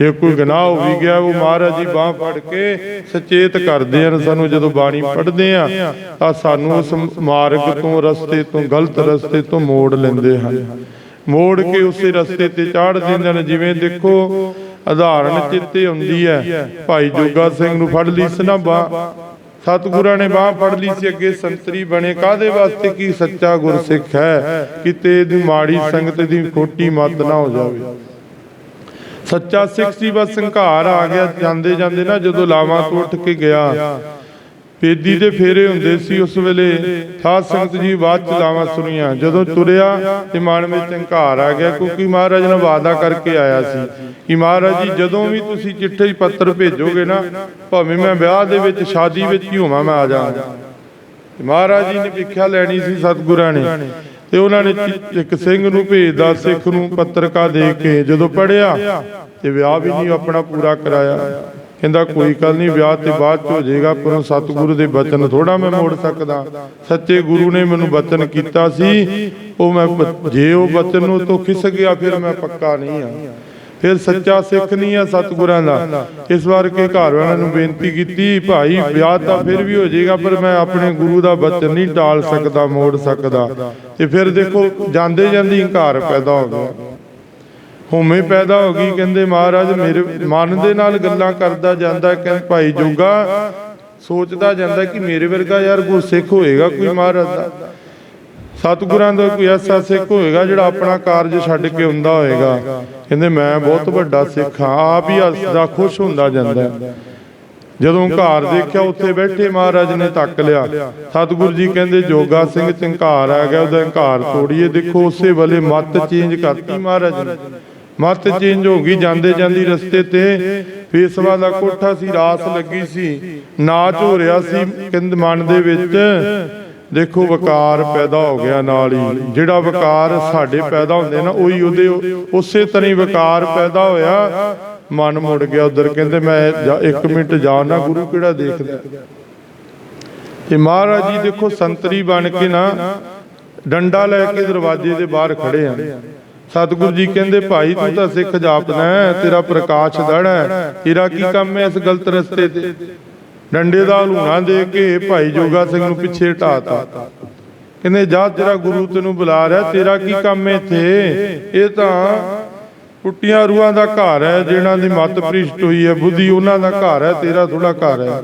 ਜੇ ਕੋਈ ਗੁਨਾਹ ਹੋ ਵੀ ਗਿਆ ਉਹ ਮਹਾਰਾਜ ਜੀ ਬਾਹ ਫੜ ਕੇ ਸਚੇਤ ਕਰਦੇ ਹਨ ਸਾਨੂੰ ਜਦੋਂ ਬਾਣੀ ਪੜ੍ਹਦੇ ਆ ਤਾਂ ਸਾਨੂੰ ਉਸ ਮਾਰਗ ਤੋਂ ਰਸਤੇ ਤੋਂ ਗਲਤ ਰਸਤੇ ਤੋਂ ਮੋੜ ਲੈਂਦੇ ਹਨ। ਮੋੜ ਕੇ ਉਸੇ ਰਸਤੇ ਤੇ ਚਾੜ ਦਿੰਦੇ ਨੇ ਜਿਵੇਂ ਦੇਖੋ ਉਦਾਹਰਣ ਚਿੱਤੇ ਹੁੰਦੀ ਹੈ। ਭਾਈ ਜੋਗਾ ਸਿੰਘ ਨੂੰ ਫੜ ਲਈ ਸੀ ਨਾ ਬਾਹ ਸਤਿਗੁਰਾਂ ਨੇ ਬਾਹ ਫੜ ਲਈ ਸੀ ਅੱਗੇ ਸੰਤਰੀ ਬਣੇ। ਕਾਦੇ ਵਾਸਤੇ ਕੀ ਸੱਚਾ ਗੁਰਸਿੱਖ ਹੈ? ਕਿਤੇ ਦੀ ਮਾੜੀ ਸੰਗਤ ਦੀ ਖੋਟੀ ਮੱਤ ਨਾ ਹੋ ਜਾਵੇ ਸੱਚਾ ਸਿੱਖ ਸੀ, ਬਸ ਹੰਕਾਰ ਆ ਗਿਆ। ਜਾਂਦੇ ਜਾਂਦੇ ਨਾ ਜਦੋਂ ਲਾਵਾਂ ਤੋਂ ਉੱਠ ਕੇ ਗਿਆ ਪੇਦੀ ਦੇ ਫੇਰੇ ਹੁੰਦੇ ਸੀ ਉਸ ਵੇਲੇ। ਸਾਧ ਸੰਗਤ ਜੀ, ਬਾਅਦ ਚ ਲਾਵਾਂ ਸੁਣੀਆਂ। ਜਦੋਂ ਤੁਰਿਆ ਤੇ ਮਨ ਵਿੱਚ ਹੰਕਾਰ ਆ ਗਿਆ, ਕਿਉਂਕਿ ਮਹਾਰਾਜ ਨੇ ਵਾਅਦਾ ਕਰਕੇ ਆਇਆ ਸੀ ਕਿ ਮਹਾਰਾਜ ਜੀ, ਜਦੋਂ ਵੀ ਤੁਸੀਂ ਚਿੱਠੇ ਪੱਤਰ ਭੇਜੋਗੇ ਨਾ, ਭਾਵੇਂ ਮੈਂ ਵਿਆਹ ਦੇ ਵਿੱਚ, ਸ਼ਾਦੀ ਵਿੱਚ ਹੀ ਹੋਵਾਂ, ਮੈਂ ਆ ਜਾਵਾਂਗਾ ਮਹਾਰਾਜ ਜੀ ਨੇ ਵਿਖਿਆ ਲੈਣੀ ਸੀ ਸਤਿਗੁਰਾਂ ਨੇ। ਤੇ ਉਹਨਾਂ ਨੇ ਇੱਕ ਸਿੰਘ ਨੂੰ ਭੇਜਦਾ, ਸਿੱਖ ਨੂੰ ਪੱਤਰਕਾ ਦੇ ਕੇ ਜਦੋਂ ਪੜਿਆ ਤੇ ਵਿਆਹ ਵੀ ਨਹੀਂ ਆਪਣਾ ਪੂਰਾ ਕਰਾਇਆ। ਕਹਿੰਦਾ, ਕੋਈ ਗੱਲ ਨਹੀਂ, ਵਿਆਹ ਤੇ ਬਾਅਦ ਚ ਹੋ ਜਾਏਗਾ, ਪਰ ਸਤਿਗੁਰੂ ਦੇ ਬਚਨ ਥੋੜਾ ਮੈਂ ਮੋੜ ਸਕਦਾ। ਸੱਚੇ ਗੁਰੂ ਨੇ ਮੈਨੂੰ ਬਚਨ ਕੀਤਾ ਸੀ। ਉਹ ਮੈਂ ਜੇ ਉਹ ਬਚਨ ਨੂੰ ਤੋਂ ਖਿਸ ਗਿਆ, ਫਿਰ ਮੈਂ ਪੱਕਾ ਨਹੀਂ ਆ ਫਿਰ ਸੱਚਾ ਸਿੱਖ ਨਹੀਂ ਆ ਸਤਿਗੁਰਾਂ ਦਾ। ਇਸ ਵਾਰ ਕੇ ਘਰ ਵਾਲਿਆਂ ਨੂੰ ਬੇਨਤੀ ਕੀਤੀ, ਭਾਈ, ਵਿਆਹ ਤਾਂ ਫਿਰ ਵੀ ਹੋ ਜਾਏਗਾ, ਪਰ ਮੈਂ ਆਪਣੇ ਗੁਰੂ ਦਾ ਬਚਨ ਨਹੀਂ ਟਾਲ ਸਕਦਾ, ਮੋੜ ਸਕਦਾ। ਤੇ ਫਿਰ ਦੇਖੋ, ਜਾਂਦੇ ਜਾਂਦੇ ਹੰਕਾਰ ਪੈਦਾ ਹੋ ਗਿਆ। ਹੋਮੇ ਪੈਦਾ ਹੋ ਗਈ, ਕਹਿੰਦੇ, ਮਹਾਰਾਜ, ਮੇਰੇ ਮਨ ਦੇ ਨਾਲ ਗੱਲਾਂ ਕਰਦਾ ਜਾਂਦਾ, ਕਹਿੰਦੇ, ਭਾਈ ਜੋਗਾ ਸੋਚਦਾ ਜਾਂਦਾ ਕਿ ਮੇਰੇ ਵਰਗਾ ਯਾਰ ਗੁਰਸਿੱਖ ਹੋਏਗਾ ਕੋਈ ਮਹਾਰਾਜ ਦਾ। ਸਤਿਗੁਰਾਂ ਦਾ ਕੋਈ ਐਸਾ ਸਿੱਖ ਹੋਏਗਾ ਜਿਹੜਾ ਆਪਣਾ ਕਾਰਜ ਛੱਡ ਕੇ ਹੁੰਦਾ ਹੋਏਗਾ। ਕਹਿੰਦੇ ਮੈਂ ਬਹੁਤ ਵੱਡਾ ਸਿੱਖ ਹਾਂ, ਆਪ ਹੀ ਹੱਸਦਾ ਖੁਸ਼ ਹੁੰਦਾ ਜਾਂਦਾ। ਜਦੋਂ ਘਰ ਦੇਖਿਆ ਉੱਥੇ ਬੈਠੇ ਮਹਾਰਾਜ ਨੇ ਤੱਕ ਲਿਆ। ਸਤਿਗੁਰੂ ਜੀ ਕਹਿੰਦੇ, ਜੋਗਾ ਸਿੰਘ ਚੰਕਾਰ ਆ ਗਿਆ, ਉਹਦਾ ਹੰਕਾਰ ਤੋੜੀਏ। ਦੇਖੋ ਉਸੇ ਵੇਲੇ ਮੱਤ ਚੇਂਜ ਕਰਤੀ ਮਹਾਰਾਜ ਨੇ। ਮੱਤ ਚੇਂਜ ਹੋ ਗਈ, ਜਾਂਦੇ ਜਾਂਦੀ ਰਸਤੇ ਤੇ ਫੇਸਵਾ ਦਾ ਕੋਠਾ ਸੀ ਰਾਸ ਲੱਗੀ ਸੀ। ਨਾਚ ਹੋ ਰਿਹਾ ਸੀ, ਕਹਿੰਦੇ ਮਨ ਦੇ ਵਿੱਚ। ਦੇਖੋ ਵਕਾਰ ਪੈਦਾ ਹੋ ਗਿਆ ਨਾਲ ਹੀ। ਜਿਹੜਾ ਵਕਾਰ ਸਾਡੇ ਪੈਦਾ ਹੁੰਦੇ ਨਾ ਉਹੀ ਉਹਦੇ ਉਸੇ ਤਰ੍ਹਾਂ ਹੀ ਵਕਾਰ ਪੈਦਾ ਹੋਇਆ। ਮਨ ਮੁੜ ਗਿਆ ਉਧਰ ਕਹਿੰਦੇ ਮੈਂ ਜਾ- ਇੱਕ ਮਿੰਟ ਜਾ ਨਾ ਗੁਰੂ ਕਿਹੜਾ ਦੇਖਦਾ? ਤੇ ਮਹਾਰਾਜ ਜੀ ਦੇਖੋ ਸੰਤਰੀ ਬਣ ਕੇ ਨਾ ਡੰਡਾ ਲੈ ਕੇ ਦਰਵਾਜ਼ੇ ਦੇ ਬਾਹਰ ਖੜੇ ਆ। ਸਤਿਗੁਰੂ ਜੀ ਕਹਿੰਦੇ ਭਾਈ ਤੂੰ ਤਾਂ ਸਿੱਖ ਜਾਪਦਾ ਤੇਰਾ ਪ੍ਰਕਾਸ਼ ਦੜ ਹੈ। ਤੇਰਾ ਕੀ ਕੰਮ ਹੈ ਇਸ ਗਲਤ ਰਸਤੇ ਤੇ? ਡੰਡੇ ਦਾ ਹਲੂਣਾ ਦੇ ਕੇ ਭਾਈ ਜੋਗਾ ਸਿੰਘ ਨੂੰ ਪਿੱਛੇ ਢਾਤਾ ਕਹਿੰਦੇ, ਜਾ ਤੇਰਾ ਗੁਰੂ ਤੈਨੂੰ ਬੁਲਾ ਰਿਹਾ, ਤੇਰਾ ਕੀ ਕੰਮ ਇੱਥੇ? ਇਹ ਤਾਂ ਪੁੱਟੀਆਂ ਰੂਹਾਂ ਦਾ ਘਰ ਹੈ ਜਿਨ੍ਹਾਂ ਦੀ ਮਤ ਭ੍ਰਿਸ਼ਟ ਹੋਈ ਹੈ, ਬੁੱਧੀ ਉਹਨਾਂ ਦਾ ਘਰ ਹੈ, ਤੇਰਾ ਥੋੜਾ ਘਰ ਹੈ।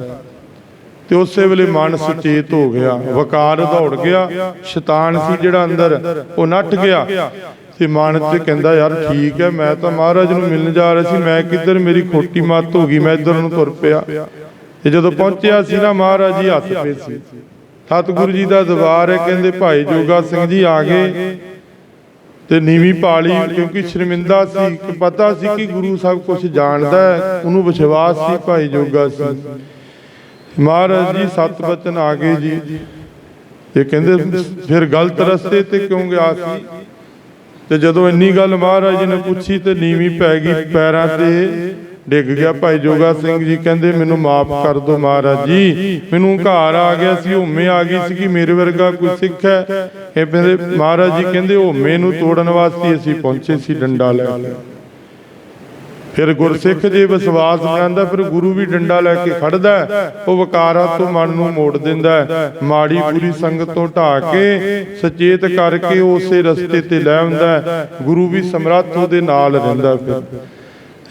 ਤੇ ਉਸੇ ਵੇਲੇ ਮਨ ਸੁਚੇਤ ਹੋ ਗਿਆ। ਵਕਾਰ ਦੌੜ ਗਿਆ, ਸ਼ੈਤਾਨ ਸੀ ਜਿਹੜਾ ਅੰਦਰ, ਉਹ ਨੱਠ ਗਿਆ। ਤੇ ਮਨ ਤੇ ਕਹਿੰਦਾ, ਯਾਰ ਠੀਕ ਹੈ, ਮੈਂ ਤਾਂ ਮਹਾਰਾਜ ਨੂੰ ਮਿਲਣ ਜਾ ਰਿਹਾ ਸੀ, ਮੈਂ ਕਿੱਧਰ ਮੇਰੀ ਖੋਟੀ ਮੱਤ ਹੋ ਗਈ, ਮੈਂ ਇੱਧਰ ਨੂੰ ਤੁਰ ਪਿਆ। ਤੇ ਜਦੋਂ ਪਹੁੰਚਿਆ ਸੀ ਨਾ ਮਹਾਰਾਜ ਜੀ ਹੱਥ ਪੇ ਸੀ। ਸਤਿਗੁਰੂ ਜੀ ਦਾ ਦਰਬਾਰ ਹੈ, ਕਹਿੰਦੇ ਭਾਈ ਜੋਗਾ ਸਿੰਘ ਜੀ ਆ ਗਏ। ਤੇ ਨੀਵੀਂ ਪਾਲੀ, ਕਿਉਂਕਿ ਸ਼ਰਮਿੰਦਾ ਸੀ, ਕਿ ਪਤਾ ਸੀ ਕਿ ਗੁਰੂ ਸਭ ਕੁਝ ਜਾਣਦਾ ਹੈ, ਉਹਨੂੰ ਵਿਸ਼ਵਾਸ ਸੀ ਭਾਈ ਜੋਗਾ ਸਿੰਘ। ਮਹਾਰਾਜ ਜੀ, ਸਤ ਬਚਨ ਆ ਗਏ ਜੀ। ਇਹ ਕਹਿੰਦੇ, ਫਿਰ ਗਲਤ ਰਸਤੇ ਤੇ ਕਿਉਂ ਗਿਆ ਸੀ? ਤੇ ਜਦੋਂ ਇੰਨੀ ਗੱਲ ਮਹਾਰਾਜ ਜੀ ਨੇ ਪੁੱਛੀ ਤੇ ਨੀਵੀਂ ਪੈ ਗਈ ਪੈਰਾਂ ਤੇ। ਡਿੱਗ ਗਿਆ ਭਾਈ ਜੋਗਾ ਸਿੰਘ ਜੀ, ਕਹਿੰਦੇ ਮੈਨੂੰ ਮਾਫ ਕਰ ਦਿਓ ਮਹਾਰਾਜ ਜੀ। ਮੈਨੂੰ ਘਰ ਆ ਗਿਆ ਸੀ ਹਉਮੈ ਆ ਗਈ ਸੀ ਕਿ ਮੇਰੇ ਵਰਗਾ ਕੋਈ ਸਿੱਖ ਹੈ? ਇਹ ਮੇਰੇ ਮਹਾਰਾਜ ਜੀ ਕਹਿੰਦੇ ਹਉਮੈ ਨੂੰ ਤੋੜਨ ਵਾਸਤੇ ਅਸੀਂ ਪਹੁੰਚੇ ਸੀ ਡੰਡਾ ਲੈ ਕੇ। ਫਿਰ ਗੁਰਸਿੱਖ ਜੇ ਵਿਸ਼ਵਾਸ ਬਣਾਉਂਦਾ ਫਿਰ ਗੁਰੂ ਵੀ ਡੰਡਾ ਲੈ ਕੇ ਖੜਦਾ ਉਹ ਵਕਾਰਾਂ ਤੋਂ ਮਨ ਨੂੰ ਮੋੜ ਦਿੰਦਾ ਮਾੜੀ ਬੁਰੀ ਸੰਗਤ ਤੋਂ ਢਾ ਕੇ ਸੁਚੇਤ ਕਰਕੇ ਉਸੇ ਰਸਤੇ ਤੇ ਲੈ ਆਉਂਦਾ ਗੁਰੂ ਵੀ ਸਮਰੱਥ ਉਹਦੇ ਨਾਲ ਰਹਿੰਦਾ ਫਿਰ।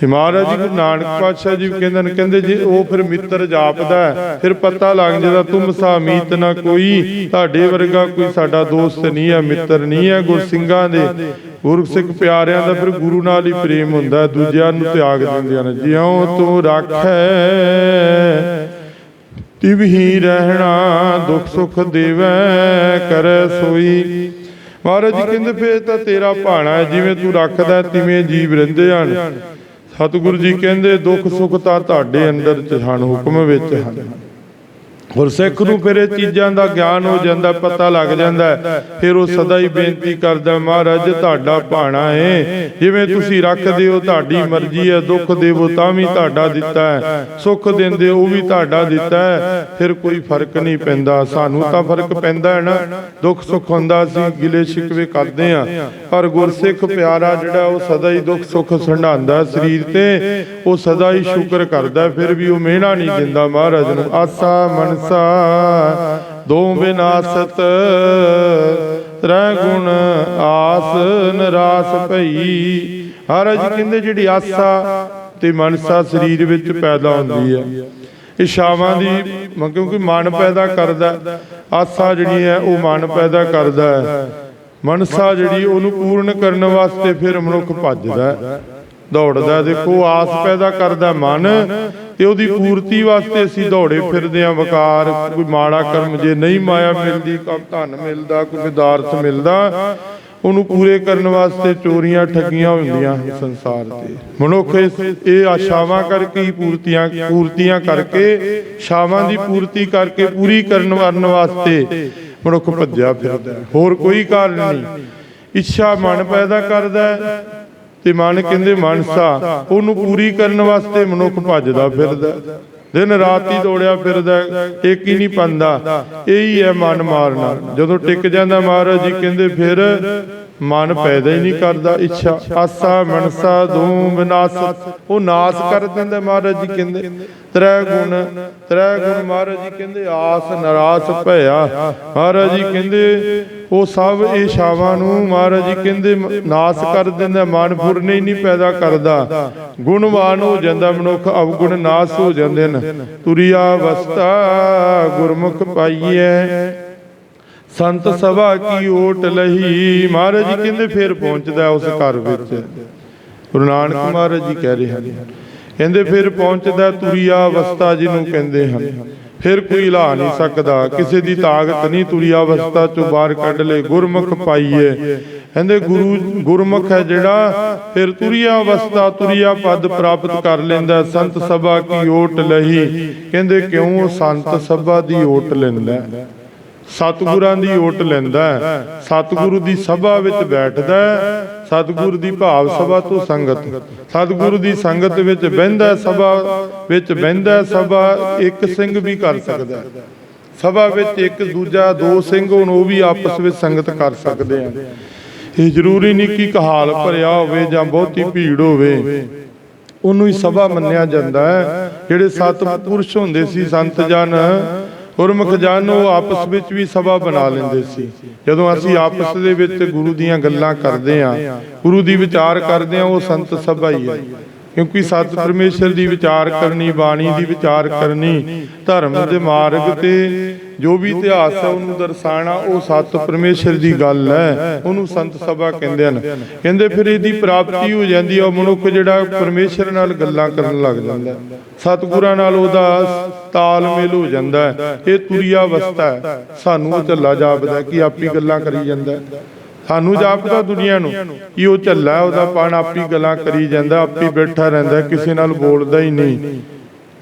ਤੇ ਮਹਾਰਾਜ ਜੀ, ਗੁਰੂ ਨਾਨਕ ਪਾਤਸ਼ਾਹ ਜੀ ਕਹਿੰਦੇ ਨੇ, ਕਹਿੰਦੇ ਜੇ ਉਹ ਫਿਰ ਮਿੱਤਰ ਜਾਪਦਾ ਫਿਰ ਪਤਾ ਲੱਗ ਜਾਂਦਾ ਤੁਮ ਸਾ ਮੀਤ ਨਾ ਕੋਈ, ਤੁਹਾਡੇ ਵਰਗਾ ਕੋਈ ਸਾਡਾ ਦੋਸਤ ਨਹੀਂ ਹੈ, ਮਿੱਤਰ ਨਹੀਂ ਹੈ ਗੁਰਸਿੰਘਾਂ ਦੇ। ਗੁਰਸਿੱਖ ਪਿਆਰਿਆਂ ਦਾ ਫਿਰ ਗੁਰੂ ਨਾਲ ਹੀ ਪ੍ਰੇਮ ਹੁੰਦਾ ਦੂਜਿਆਂ ਨੂੰ ਤਿਆਗ ਦਿੰਦੇ ਹਨ, ਜਿਉ ਤੂੰ ਰੱਖੈ, ਤਿਵ ਹੀ ਰਹਿਣਾ, ਦੁੱਖ ਸੁਖ ਦੇਵੈ, ਕਰੈ ਸੋਈ। ਮਹਾਰਾਜ ਜੀ ਕਹਿੰਦੇ, ਫੇਰ ਤਾਂ ਤੇਰਾ ਭਾਣਾ ਜਿਵੇਂ ਤੂੰ ਰੱਖਦਾ ਤਿਵੇਂ ਜੀਵ ਰਹਿੰਦੇ ਹਨ। ਸਤਿਗੁਰੂ ਜੀ ਕਹਿੰਦੇ ਦੁੱਖ ਸੁੱਖ ਤਾਂ ਤੁਹਾਡੇ ਅੰਦਰ ਚ ਹਨ ਹੁਕਮ ਵਿੱਚ ਹਨ। ਗੁਰਸਿੱਖ ਨੂੰ ਫਿਰ ਇਹ ਚੀਜ਼ਾਂ ਦਾ ਗਿਆਨ ਹੋ ਜਾਂਦਾ, ਪਤਾ ਲੱਗ ਜਾਂਦਾ ਫਿਰ ਉਹ ਸਦਾ ਹੀ ਬੇਨਤੀ ਕਰਦਾ ਮਹਾਰਾਜ, ਤੁਹਾਡਾ ਭਾਣਾ ਏ ਜਿਵੇਂ ਤੁਸੀਂ ਰੱਖਦੇ ਹੋ ਤੁਹਾਡੀ ਮਰਜ਼ੀ ਹੈ, ਦੁੱਖ ਦੇਵੋ ਤਾਂ ਵੀ ਤੁਹਾਡਾ ਦਿੱਤਾ ਹੈ। ਸੁੱਖ ਦਿੰਦੇ ਉਹ ਵੀ ਤੁਹਾਡਾ ਦਿੱਤਾ ਹੈ। ਫਿਰ ਕੋਈ ਫ਼ਰਕ ਨਹੀਂ ਪੈਂਦਾ। ਸਾਨੂੰ ਤਾਂ ਫ਼ਰਕ ਪੈਂਦਾ ਹੈ ਨਾ। ਦੁੱਖ ਸੁੱਖ ਹੁੰਦਾ, ਅਸੀਂ ਗਿਲੇ ਸ਼ਿਕਵੇ ਕਰਦੇ ਆ ਪਰ ਗੁਰਸਿੱਖ ਪਿਆਰਾ ਜਿਹੜਾ, ਉਹ ਸਦਾ ਹੀ ਦੁੱਖ ਸੁੱਖ ਸੰਢਾਉਂਦਾ ਸਰੀਰ ਤੇ। ਉਹ ਸਦਾ ਹੀ ਸ਼ੁਕਰ ਕਰਦਾ ਫਿਰ ਵੀ ਉਹ ਮਿਹਣਾ ਨਹੀਂ ਦਿੰਦਾ ਮਹਾਰਾਜ ਨੂੰ। ਆਸਾ ਮਨ ਮਨਸਾ ਦੋ ਵਿਨਾਸਤ ਤ੍ਰੈ ਗੁਣ ਆਸ ਨਿਰਾਸ ਭਈ। ਮਹਾਰਾਜ ਜੀ ਕਹਿੰਦੇ ਜਿਹੜੀ ਆਸਾ ਤੇ ਮਨਸਾ ਸਰੀਰ ਵਿੱਚ ਪੈਦਾ ਹੁੰਦੀ ਹੈ। ਇਹ ਦੀ ਮ- ਕਿਉਂਕਿ ਮਨ ਪੈਦਾ ਕਰਦਾ, ਆਸਾ ਜਿਹੜੀ ਹੈ ਉਹ ਮਨ ਪੈਦਾ ਕਰਦਾ ਹੈ। ਮਨਸਾ ਜਿਹੜੀ ਉਹਨੂੰ ਪੂਰਨ ਕਰਨ ਵਾਸਤੇ ਫਿਰ ਮਨੁੱਖ ਭੱਜਦਾ ਦੌੜਦਾ। ਦੇਖੋ ਆਸ ਪੈਦਾ ਕਰਦਾ ਮਨ ਤੇ ਉਹਦੀ ਪੂਰਤੀ ਵਾਸਤੇ ਅਸੀਂ ਦੌੜੇ ਫਿਰਦੇ ਆਂ ਵਕਾਰ ਕੋਈ ਮਾੜਾ ਕਰਮ ਜੇ ਨਹੀਂ ਮਾਇਆ ਮਿਲਦੀ ਕੰਮ ਧਨ ਮਿਲਦਾ ਕੋਈ ਵਿਦਾਰਥ ਮਿਲਦਾ। ਉਹਨੂੰ ਪੂਰੇ ਕਰਨ ਵਾਸਤੇ ਚੋਰੀਆਂ ਠੱਗੀਆਂ ਹੁੰਦੀਆਂ ਸੰਸਾਰ ਤੇ। ਮਨੁੱਖ ਇਹ ਆਸ਼ਾਵਾਂ ਕਰਕੇ ਹੀ ਪੂਰਤੀਆਂ ਪੂਰਤੀਆਂ ਕਰਕੇ ਸ਼ਾਵਾਂ ਦੀ ਪੂਰਤੀ ਕਰਕੇ ਪੂਰੀ ਕਰਨ ਵਰਨ ਵਾਸਤੇ ਮਨੁੱਖ ਭੱਜਿਆ ਫਿਰਦਾ। ਹੋਰ ਕੋਈ ਕਾਰਨ ਨਹੀਂ। ਇੱਛਾ ਮਨ ਪੈਦਾ ਕਰਦਾ ਤੇ ਮਨ ਕਹਿੰਦੇ ਮਨਸਾ ਉਹਨੂੰ ਪੂਰੀ ਕਰਨ ਵਾਸਤੇ ਮਨੁੱਖ ਭੱਜਦਾ ਫਿਰਦਾ। ਦਿਨ ਰਾਤ ਹੀ ਦੌੜਿਆ ਫਿਰਦਾ ਹੈ, ਇੱਕ ਹੀ ਨਹੀਂ ਪੰਦਾ। ਇਹੀ ਹੈ ਮਨ ਮਾਰਨਾ। ਜਦੋਂ ਟਿਕ ਜਾਂਦਾ ਮਹਾਰਾਜ ਜੀ ਕਹਿੰਦੇ ਫਿਰ ਮਨ ਪੈਦਾ ਹੀ ਨਹੀਂ ਕਰਦਾ ਇੱਛਾ ਆਸਾ ਮਨਸਾ ਦੋ ਵਿਨਾਸ਼। ਉਹ ਨਾਸ ਕਰ ਦਿੰਦਾ ਮਹਾਰਾਜ ਜੀ ਕਹਿੰਦੇ ਤ੍ਰੈ ਗੁਣ ਤ੍ਰੈ ਗੁਣ ਮਹਾਰਾਜ ਜੀ ਕਹਿੰਦੇ ਆਸ ਨਰਾਸ ਭਇਆ। ਮਹਾਰਾਜ ਜੀ ਕਹਿੰਦੇ ਉਹ ਸਭ ਇਹ ਸ਼ਾਵਾਂ ਨੂੰ ਮਹਾਰਾਜ ਜੀ ਕਹਿੰਦੇ ਨਾਸ ਕਰ ਦਿੰਦਾ ਮਨ ਫੁਰਨੇ ਹੀ ਨਹੀਂ ਪੈਦਾ ਕਰਦਾ। ਗੁਣਵਾਨ ਹੋ ਜਾਂਦਾ ਮਨੁੱਖ ਅਵਗੁਣ ਨਾਸ ਹੋ ਜਾਂਦੇ ਨੇ ਤੁਰਿਆ ਅਵਸਥਾ ਗੁਰਮੁਖ ਪਾਈਐ ਸੰਤ ਸਭਾ ਕੀ ਓਟ ਲਹੀ? ਮਹਾਰਾਜ ਜੀ ਕਹਿੰਦੇ ਫੇਰ ਪਹੁੰਚਦਾ ਉਸ ਘਰ ਵਿੱਚ। ਗੁਰੂ ਨਾਨਕ ਮਹਾਰਾਜ ਜੀ ਕਹਿ ਰਹੇ ਹਨ। ਕਹਿੰਦੇ ਫਿਰ ਪਹੁੰਚਦਾ ਤੁਰਿਆ ਅਵਸਥਾ ਜਿਹਨੂੰ ਕਹਿੰਦੇ ਹਨ। ਫਿਰ ਕੋਈ ਹਿਲਾ ਨਹੀਂ ਸਕਦਾ। ਕਿਸੇ ਦੀ ਤਾਕਤ ਨਹੀਂ ਤੁਰਿਆ ਅਵਸਥਾ ਚੋਂ ਬਾਹਰ ਕੱਢ ਲੈ ਗੁਰਮੁਖ ਪਾਈਏ। ਕਹਿੰਦੇ ਗੁਰੂ ਗੁਰਮੁਖ ਹੈ ਜਿਹੜਾ, ਫਿਰ ਤੁਰਿਆ ਅਵਸਥਾ ਤੁਰਿਆ ਪਦ ਪ੍ਰਾਪਤ ਕਰ ਲੈਂਦਾ। ਸੰਤ ਸਭਾ ਕੀ ਓਟ ਲਹੀ? ਕਹਿੰਦੇ ਕਿਉਂ ਸੰਤ ਸਭਾ ਦੀ ਓਟ ਲੈਂਦਾ? ਹੈ? ਸਤਿਗੁਰਾਂ ਦੀ ਓਟ ਲੈਂਦਾ ਹੈ। ਸਤਿਗੁਰੂ ਦੀ ਸਭਾ ਵਿੱਚ ਬੈਠਦਾ ਹੈ। ਸਤਿਗੁਰੂ ਦੀ ਭਾਵ ਸਭਾ ਤੋਂ ਸੰਗਤ ਸਤਿਗੁਰੂ ਦੀ ਸੰਗਤ ਵਿੱਚ ਬਹਿੰਦਾ ਸਭਾ ਵਿੱਚ ਬਹਿੰਦਾ ਸਭਾ ਇੱਕ ਸਿੰਘ ਵੀ ਕਰ ਸਕਦਾ ਹੈ। ਸਭਾ ਵਿੱਚ ਇੱਕ ਦੂਜਾ, ਦੋ ਸਿੰਘ ਹੋਣ, ਉਹ ਵੀ ਆਪਸ ਵਿੱਚ ਸੰਗਤ ਕਰ ਸਕਦੇ ਆ ਇਹ ਜ਼ਰੂਰੀ ਨਹੀਂ ਕਿ ਕਹਾਲ ਭਰਿਆ ਹੋਵੇ ਜਾਂ ਬਹੁਤੀ ਭੀੜ ਹੋਵੇ ਉਹਨੂੰ ਹੀ ਸਭਾ ਮੰਨਿਆ ਜਾਂਦਾ ਹੈ ਜਿਹੜੇ ਸਤ ਪੁਰਸ਼ ਹੁੰਦੇ ਸੀ, ਸੰਤ ਜਨ ਗੁਰਮੁਖ ਜਨ ਉਹ ਆਪਸ ਵਿੱਚ ਵੀ ਸਭਾ ਬਣਾ ਲੈਂਦੇ ਸੀ। ਜਦੋਂ ਅਸੀਂ ਆਪਸ ਦੇ ਵਿੱਚ ਗੁਰੂ ਦੀਆਂ ਗੱਲਾਂ ਕਰਦੇ ਹਾਂ ਗੁਰੂ ਦੀ ਵਿਚਾਰ ਕਰਦੇ ਹਾਂ ਉਹ ਸੰਤ ਸਭਾ ਹੀ ਹੈ। ਕਿਉਂਕਿ ਸਤ ਪਰਮੇਸ਼ਰ ਦੀ ਵਿਚਾਰ ਕਰਨੀ, ਬਾਣੀ ਦੀ ਵਿਚਾਰ ਕਰਨੀ, ਧਰਮ ਦੇ ਮਾਰਗ ਤੇ ਜੋ ਵੀ ਇਤਿਹਾਸ ਹੈ ਉਹਨੂੰ ਦਰਸਾਣਾ ਉਹ ਸਤ ਪਰਮੇਸ਼ਰ ਦੀ ਗੱਲ ਹੈ। ਉਹਨੂੰ ਸੰਤ ਸਭਾ ਕਹਿੰਦੇ ਹਨ। ਕਹਿੰਦੇ ਫਿਰ ਇਹਦੀ ਪ੍ਰਾਪਤੀ ਹੋ ਜਾਂਦੀ ਹੈ, ਉਹ ਮਨੁੱਖ ਜਿਹੜਾ ਪਰਮੇਸ਼ਰ ਨਾਲ ਗੱਲਾਂ ਕਰਨ ਲੱਗ ਜਾਂਦਾ ਸਤਿਗੁਰਾਂ ਨਾਲ ਉਹਦਾ ਤਾਲਮੇਲ ਹੋ ਜਾਂਦਾ ਇਹ ਤੁਰਿਆ ਅਵਸਥਾ ਹੈ। ਸਾਨੂੰ ਉਹ ਝੱਲਾ ਜਾਪਦਾ ਕਿ ਆਪੀ ਗੱਲਾਂ ਕਰੀ ਜਾਂਦਾ ਸਾਨੂੰ ਜਾਪਦਾ ਦੁਨੀਆ ਨੂੰ ਕਿ ਉਹ ਝੱਲਾ ਉਹਦਾ ਪਣ ਆਪੀ ਗੱਲਾਂ ਕਰੀ ਜਾਂਦਾ ਆਪੀ ਬੈਠਾ ਰਹਿੰਦਾ ਕਿਸੇ ਨਾਲ ਬੋਲਦਾ ਹੀ ਨਹੀਂ।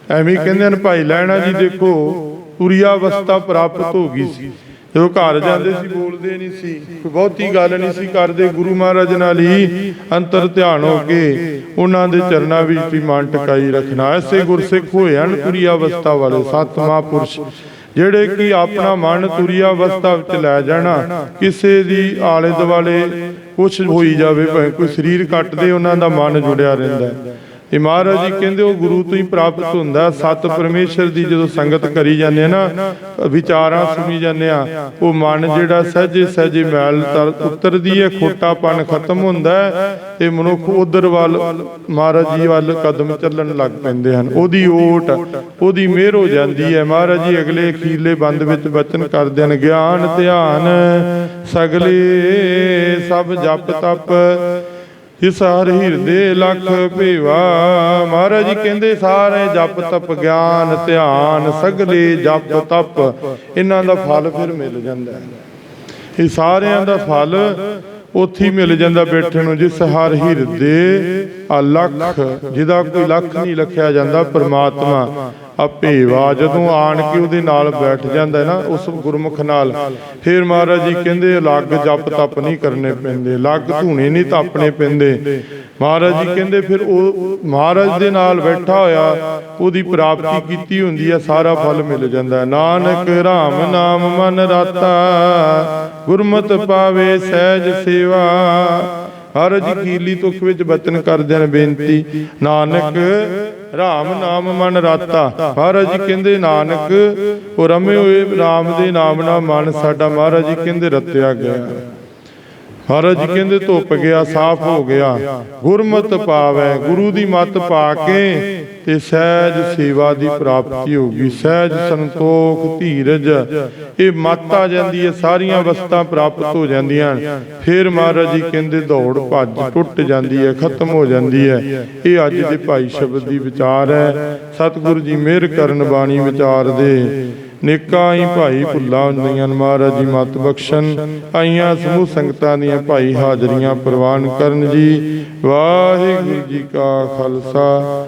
ਐਵੇਂ ਕਹਿੰਦੇ ਹਨ ਭਾਈ ਲੈਣਾ ਜੀ ਦੇਖੋ ਤੁਰਿਆ ਅਵਸਥਾ ਪ੍ਰਾਪਤ ਹੋ ਗਈ ਸੀ। ਜਦੋਂ ਘਰ ਜਾਂਦੇ ਸੀ ਬੋਲਦੇ ਨਹੀਂ ਸੀ। ਕੋਈ ਬਹੁਤੀ ਗੱਲ ਨਹੀਂ ਸੀ ਕਰਦੇ ਗੁਰੂ ਮਹਾਰਾਜ ਨਾਲ ਹੀ ਅੰਤਰ ਧਿਆਨ ਹੋ ਕੇ ਉਹਨਾਂ ਦੇ ਚਰਨਾਂ ਵਿੱਚ ਵੀ ਮਨ ਟਿਕਾਈ ਰੱਖਣਾ। ਐਸੇ ਗੁਰਸਿੱਖ ਹੋਏ ਹਨ ਤੁਰਿਆ ਅਵਸਥਾ ਵਾਲੇ ਸਤ ਮਹਾਂਪੁਰਸ਼। ਜਿਹੜੇ ਕਿ ਆਪਣਾ ਮਨ ਤੁਰਿਆ ਅਵਸਥਾ ਵਿੱਚ ਲੈ ਜਾਣਾ, ਕਿਸੇ ਦੀ ਆਲੇ ਦੁਆਲੇ ਕੁਛ ਹੋਈ ਜਾਵੇ, ਭਾਵੇਂ ਕੋਈ ਸਰੀਰ ਕੱਟਦੇ ਉਹਨਾਂ ਦਾ ਮਨ ਜੁੜਿਆ ਰਹਿੰਦਾ ਹੈ। ਇਹ ਮਹਾਰਾਜ ਜੀ ਕਹਿੰਦੇ ਉਹ ਗੁਰੂ ਤੋਂ ਹੀ ਪ੍ਰਾਪਤ ਹੁੰਦਾ, ਸਤ ਪਰਮੇਸ਼ਰ ਦੀ ਜਦੋਂ ਸੰਗਤ ਕਰੀ ਜਾਂਦੇ ਆ ਨਾ, ਵਿਚਾਰਾਂ ਸੁਣੀ ਜਾਂਦੇ ਆ, ਉਹ ਮਨ ਜਿਹੜਾ ਸਹਜੇ ਸਹਜੇ ਮੈਲ ਤਰ ਉਤਰਦੀ ਹੈ, ਖੋਟਾਪਨ ਖਤਮ ਹੁੰਦਾ ਤੇ ਮਨੁੱਖ ਉਧਰ ਵੱਲ, ਮਹਾਰਾਜ ਜੀ ਵੱਲ ਕਦਮ ਚੱਲਣ ਲੱਗ ਪੈਂਦੇ ਹਨ, ਉਹਦੀ ਓਟ, ਉਹਦੀ ਮਿਹਰ ਹੋ ਜਾਂਦੀ ਹੈ। ਮਹਾਰਾਜ ਜੀ ਅਗਲੇ ਅਖੀਰਲੇ ਬੰਦ ਵਿੱਚ ਬਚਨ ਕਰਦੇ ਹਨ, ਗਿਆਨ ਧਿਆਨ, ਸਗਲੇ ਸਭ ਜਪ ਤਪ ਇਸ ਹਰ ਹਿਰਦੇ ਲਖ ਭੇਵਾ। ਮਹਾਰਾਜ ਜੀ ਕਹਿੰਦੇ ਸਾਰੇ ਜਪ ਤਪ ਗਿਆਨ ਧਿਆਨ ਸਗਲੇ ਜਪ ਤਪ। ਇਹਨਾਂ ਦਾ ਫਲ ਫਿਰ ਮਿਲ ਜਾਂਦਾ। ਹੈ ਇਹ ਸਾਰਿਆਂ ਦਾ ਫਲ ਉੱਥੇ ਮਿਲ ਜਾਂਦਾ ਬੈਠੇ ਨੂੰ ਜਿਸ ਹਰ ਹਿਰਦੇ ਆ ਲੱਖ ਜਿਹਦਾ ਕੋਈ ਲੱਖ ਨਹੀਂ ਲਖਿਆ ਜਾਂਦਾ ਪ੍ਰਮਾਤਮਾ। ਭੇਵਾ ਜਦੋਂ ਆਣ ਕੇ ਉਹਦੇ ਨਾਲ ਬੈਠ ਜਾਂਦਾ ਨਾ, ਉਸ ਗੁਰਮੁਖ ਨਾਲ। ਫਿਰ ਮਹਾਰਾਜ ਜੀ ਕਹਿੰਦੇ ਅਲੱਗ ਜਪ ਤਪ ਨਹੀਂ ਕਰਨੇ ਪੈਂਦੇ ਅਲੱਗ ਧੂਣੇ ਨਹੀਂ ਤਾਪਣੇ ਪੈਂਦੇ। ਮਹਾਰਾਜ ਜੀ ਕਹਿੰਦੇ, ਫਿਰ ਉਹ ਮਹਾਰਾਜ ਦੇ ਨਾਲ ਬੈਠਾ ਹੋਇਆ, ਉਹਦੀ ਪ੍ਰਾਪਤੀ ਕੀਤੀ ਹੁੰਦੀ ਹੈ, ਸਾਰਾ ਫਲ ਮਿਲ ਜਾਂਦਾ ਨਾਨਕ ਰਾਮ ਨਾਮ ਮਨ ਰਾਤਾ, ਗੁਰਮਤਿ ਪਾਵੇ ਸਹਿਜ ਸੇਵਾ। ਹਰ ਜੀ ਕੀਲੀ ਤੁਖ ਵਿੱਚ ਬਚਨ ਕਰਦਿਆਂ ਬੇਨਤੀ, ਨਾਨਕ ਰਾਮ ਨਾਮ ਮਨ ਰਾਤਾ। ਮਹਾਰਾਜ ਜੀ ਕਹਿੰਦੇ, ਨਾਨਕ, ਉਹ ਰਮੇ ਹੋਏ ਰਾਮ ਦੇ ਨਾਮ ਨਾਲ ਮਨ ਸਾਡਾ ਮਹਾਰਾਜ ਜੀ ਕਹਿੰਦੇ ਰਤਿਆ ਗਿਆ। ਮਹਾਰਾਜ ਜੀ ਕਹਿੰਦੇ, ਧੁੱਪ ਗਿਆ, ਸਾਫ਼ ਹੋ ਗਿਆ। ਗੁਰਮਤਿ ਪਾਵੈ, ਗੁਰੂ ਦੀ ਮਤ ਪਾ ਕੇ ਤੇ ਸਹਿਜ ਸੇਵਾ ਦੀ ਪ੍ਰਾਪਤੀ ਹੋਗੀ ਸਹਿਜ ਸੰਤੋਖ ਧੀਰਜ। ਇਹ ਮਤ ਆ ਜਾਂਦੀ ਹੈ ਸਾਰੀਆਂ ਵਸਤਾਂ ਪ੍ਰਾਪਤ ਹੋ ਜਾਂਦੀਆਂ ਫਿਰ ਮਹਾਰਾਜ ਜੀ ਕਹਿੰਦੇ ਦੌੜ ਭੱਜ ਟੁੱਟ ਜਾਂਦੀ ਹੈ ਖਤਮ ਹੋ ਜਾਂਦੀ ਹੈ। ਇਹ ਅੱਜ ਦੇ ਭਾਈ ਸ਼ਬਦ ਦੀ ਵਿਚਾਰ ਹੈ। ਸਤਿਗੁਰੂ ਜੀ ਮਿਹਰ ਕਰਨ ਬਾਣੀ ਵਿਚਾਰ ਦੇ। ਨੇਕਾਂ ਹੀ ਭਾਈ ਭੁੱਲਾਂ ਹੁੰਦੀਆਂ ਨੇ, ਮਹਾਰਾਜ ਜੀ ਮਤ ਬਖਸ਼ਣ। ਆਈਆਂ ਸਮੂਹ ਸੰਗਤਾਂ ਦੀਆਂ ਭਾਈ ਹਾਜ਼ਰੀਆਂ ਪ੍ਰਵਾਨ ਕਰਨ ਜੀ। ਵਾਹਿਗੁਰੂ ਜੀ ਕਾ ਖਾਲਸਾ।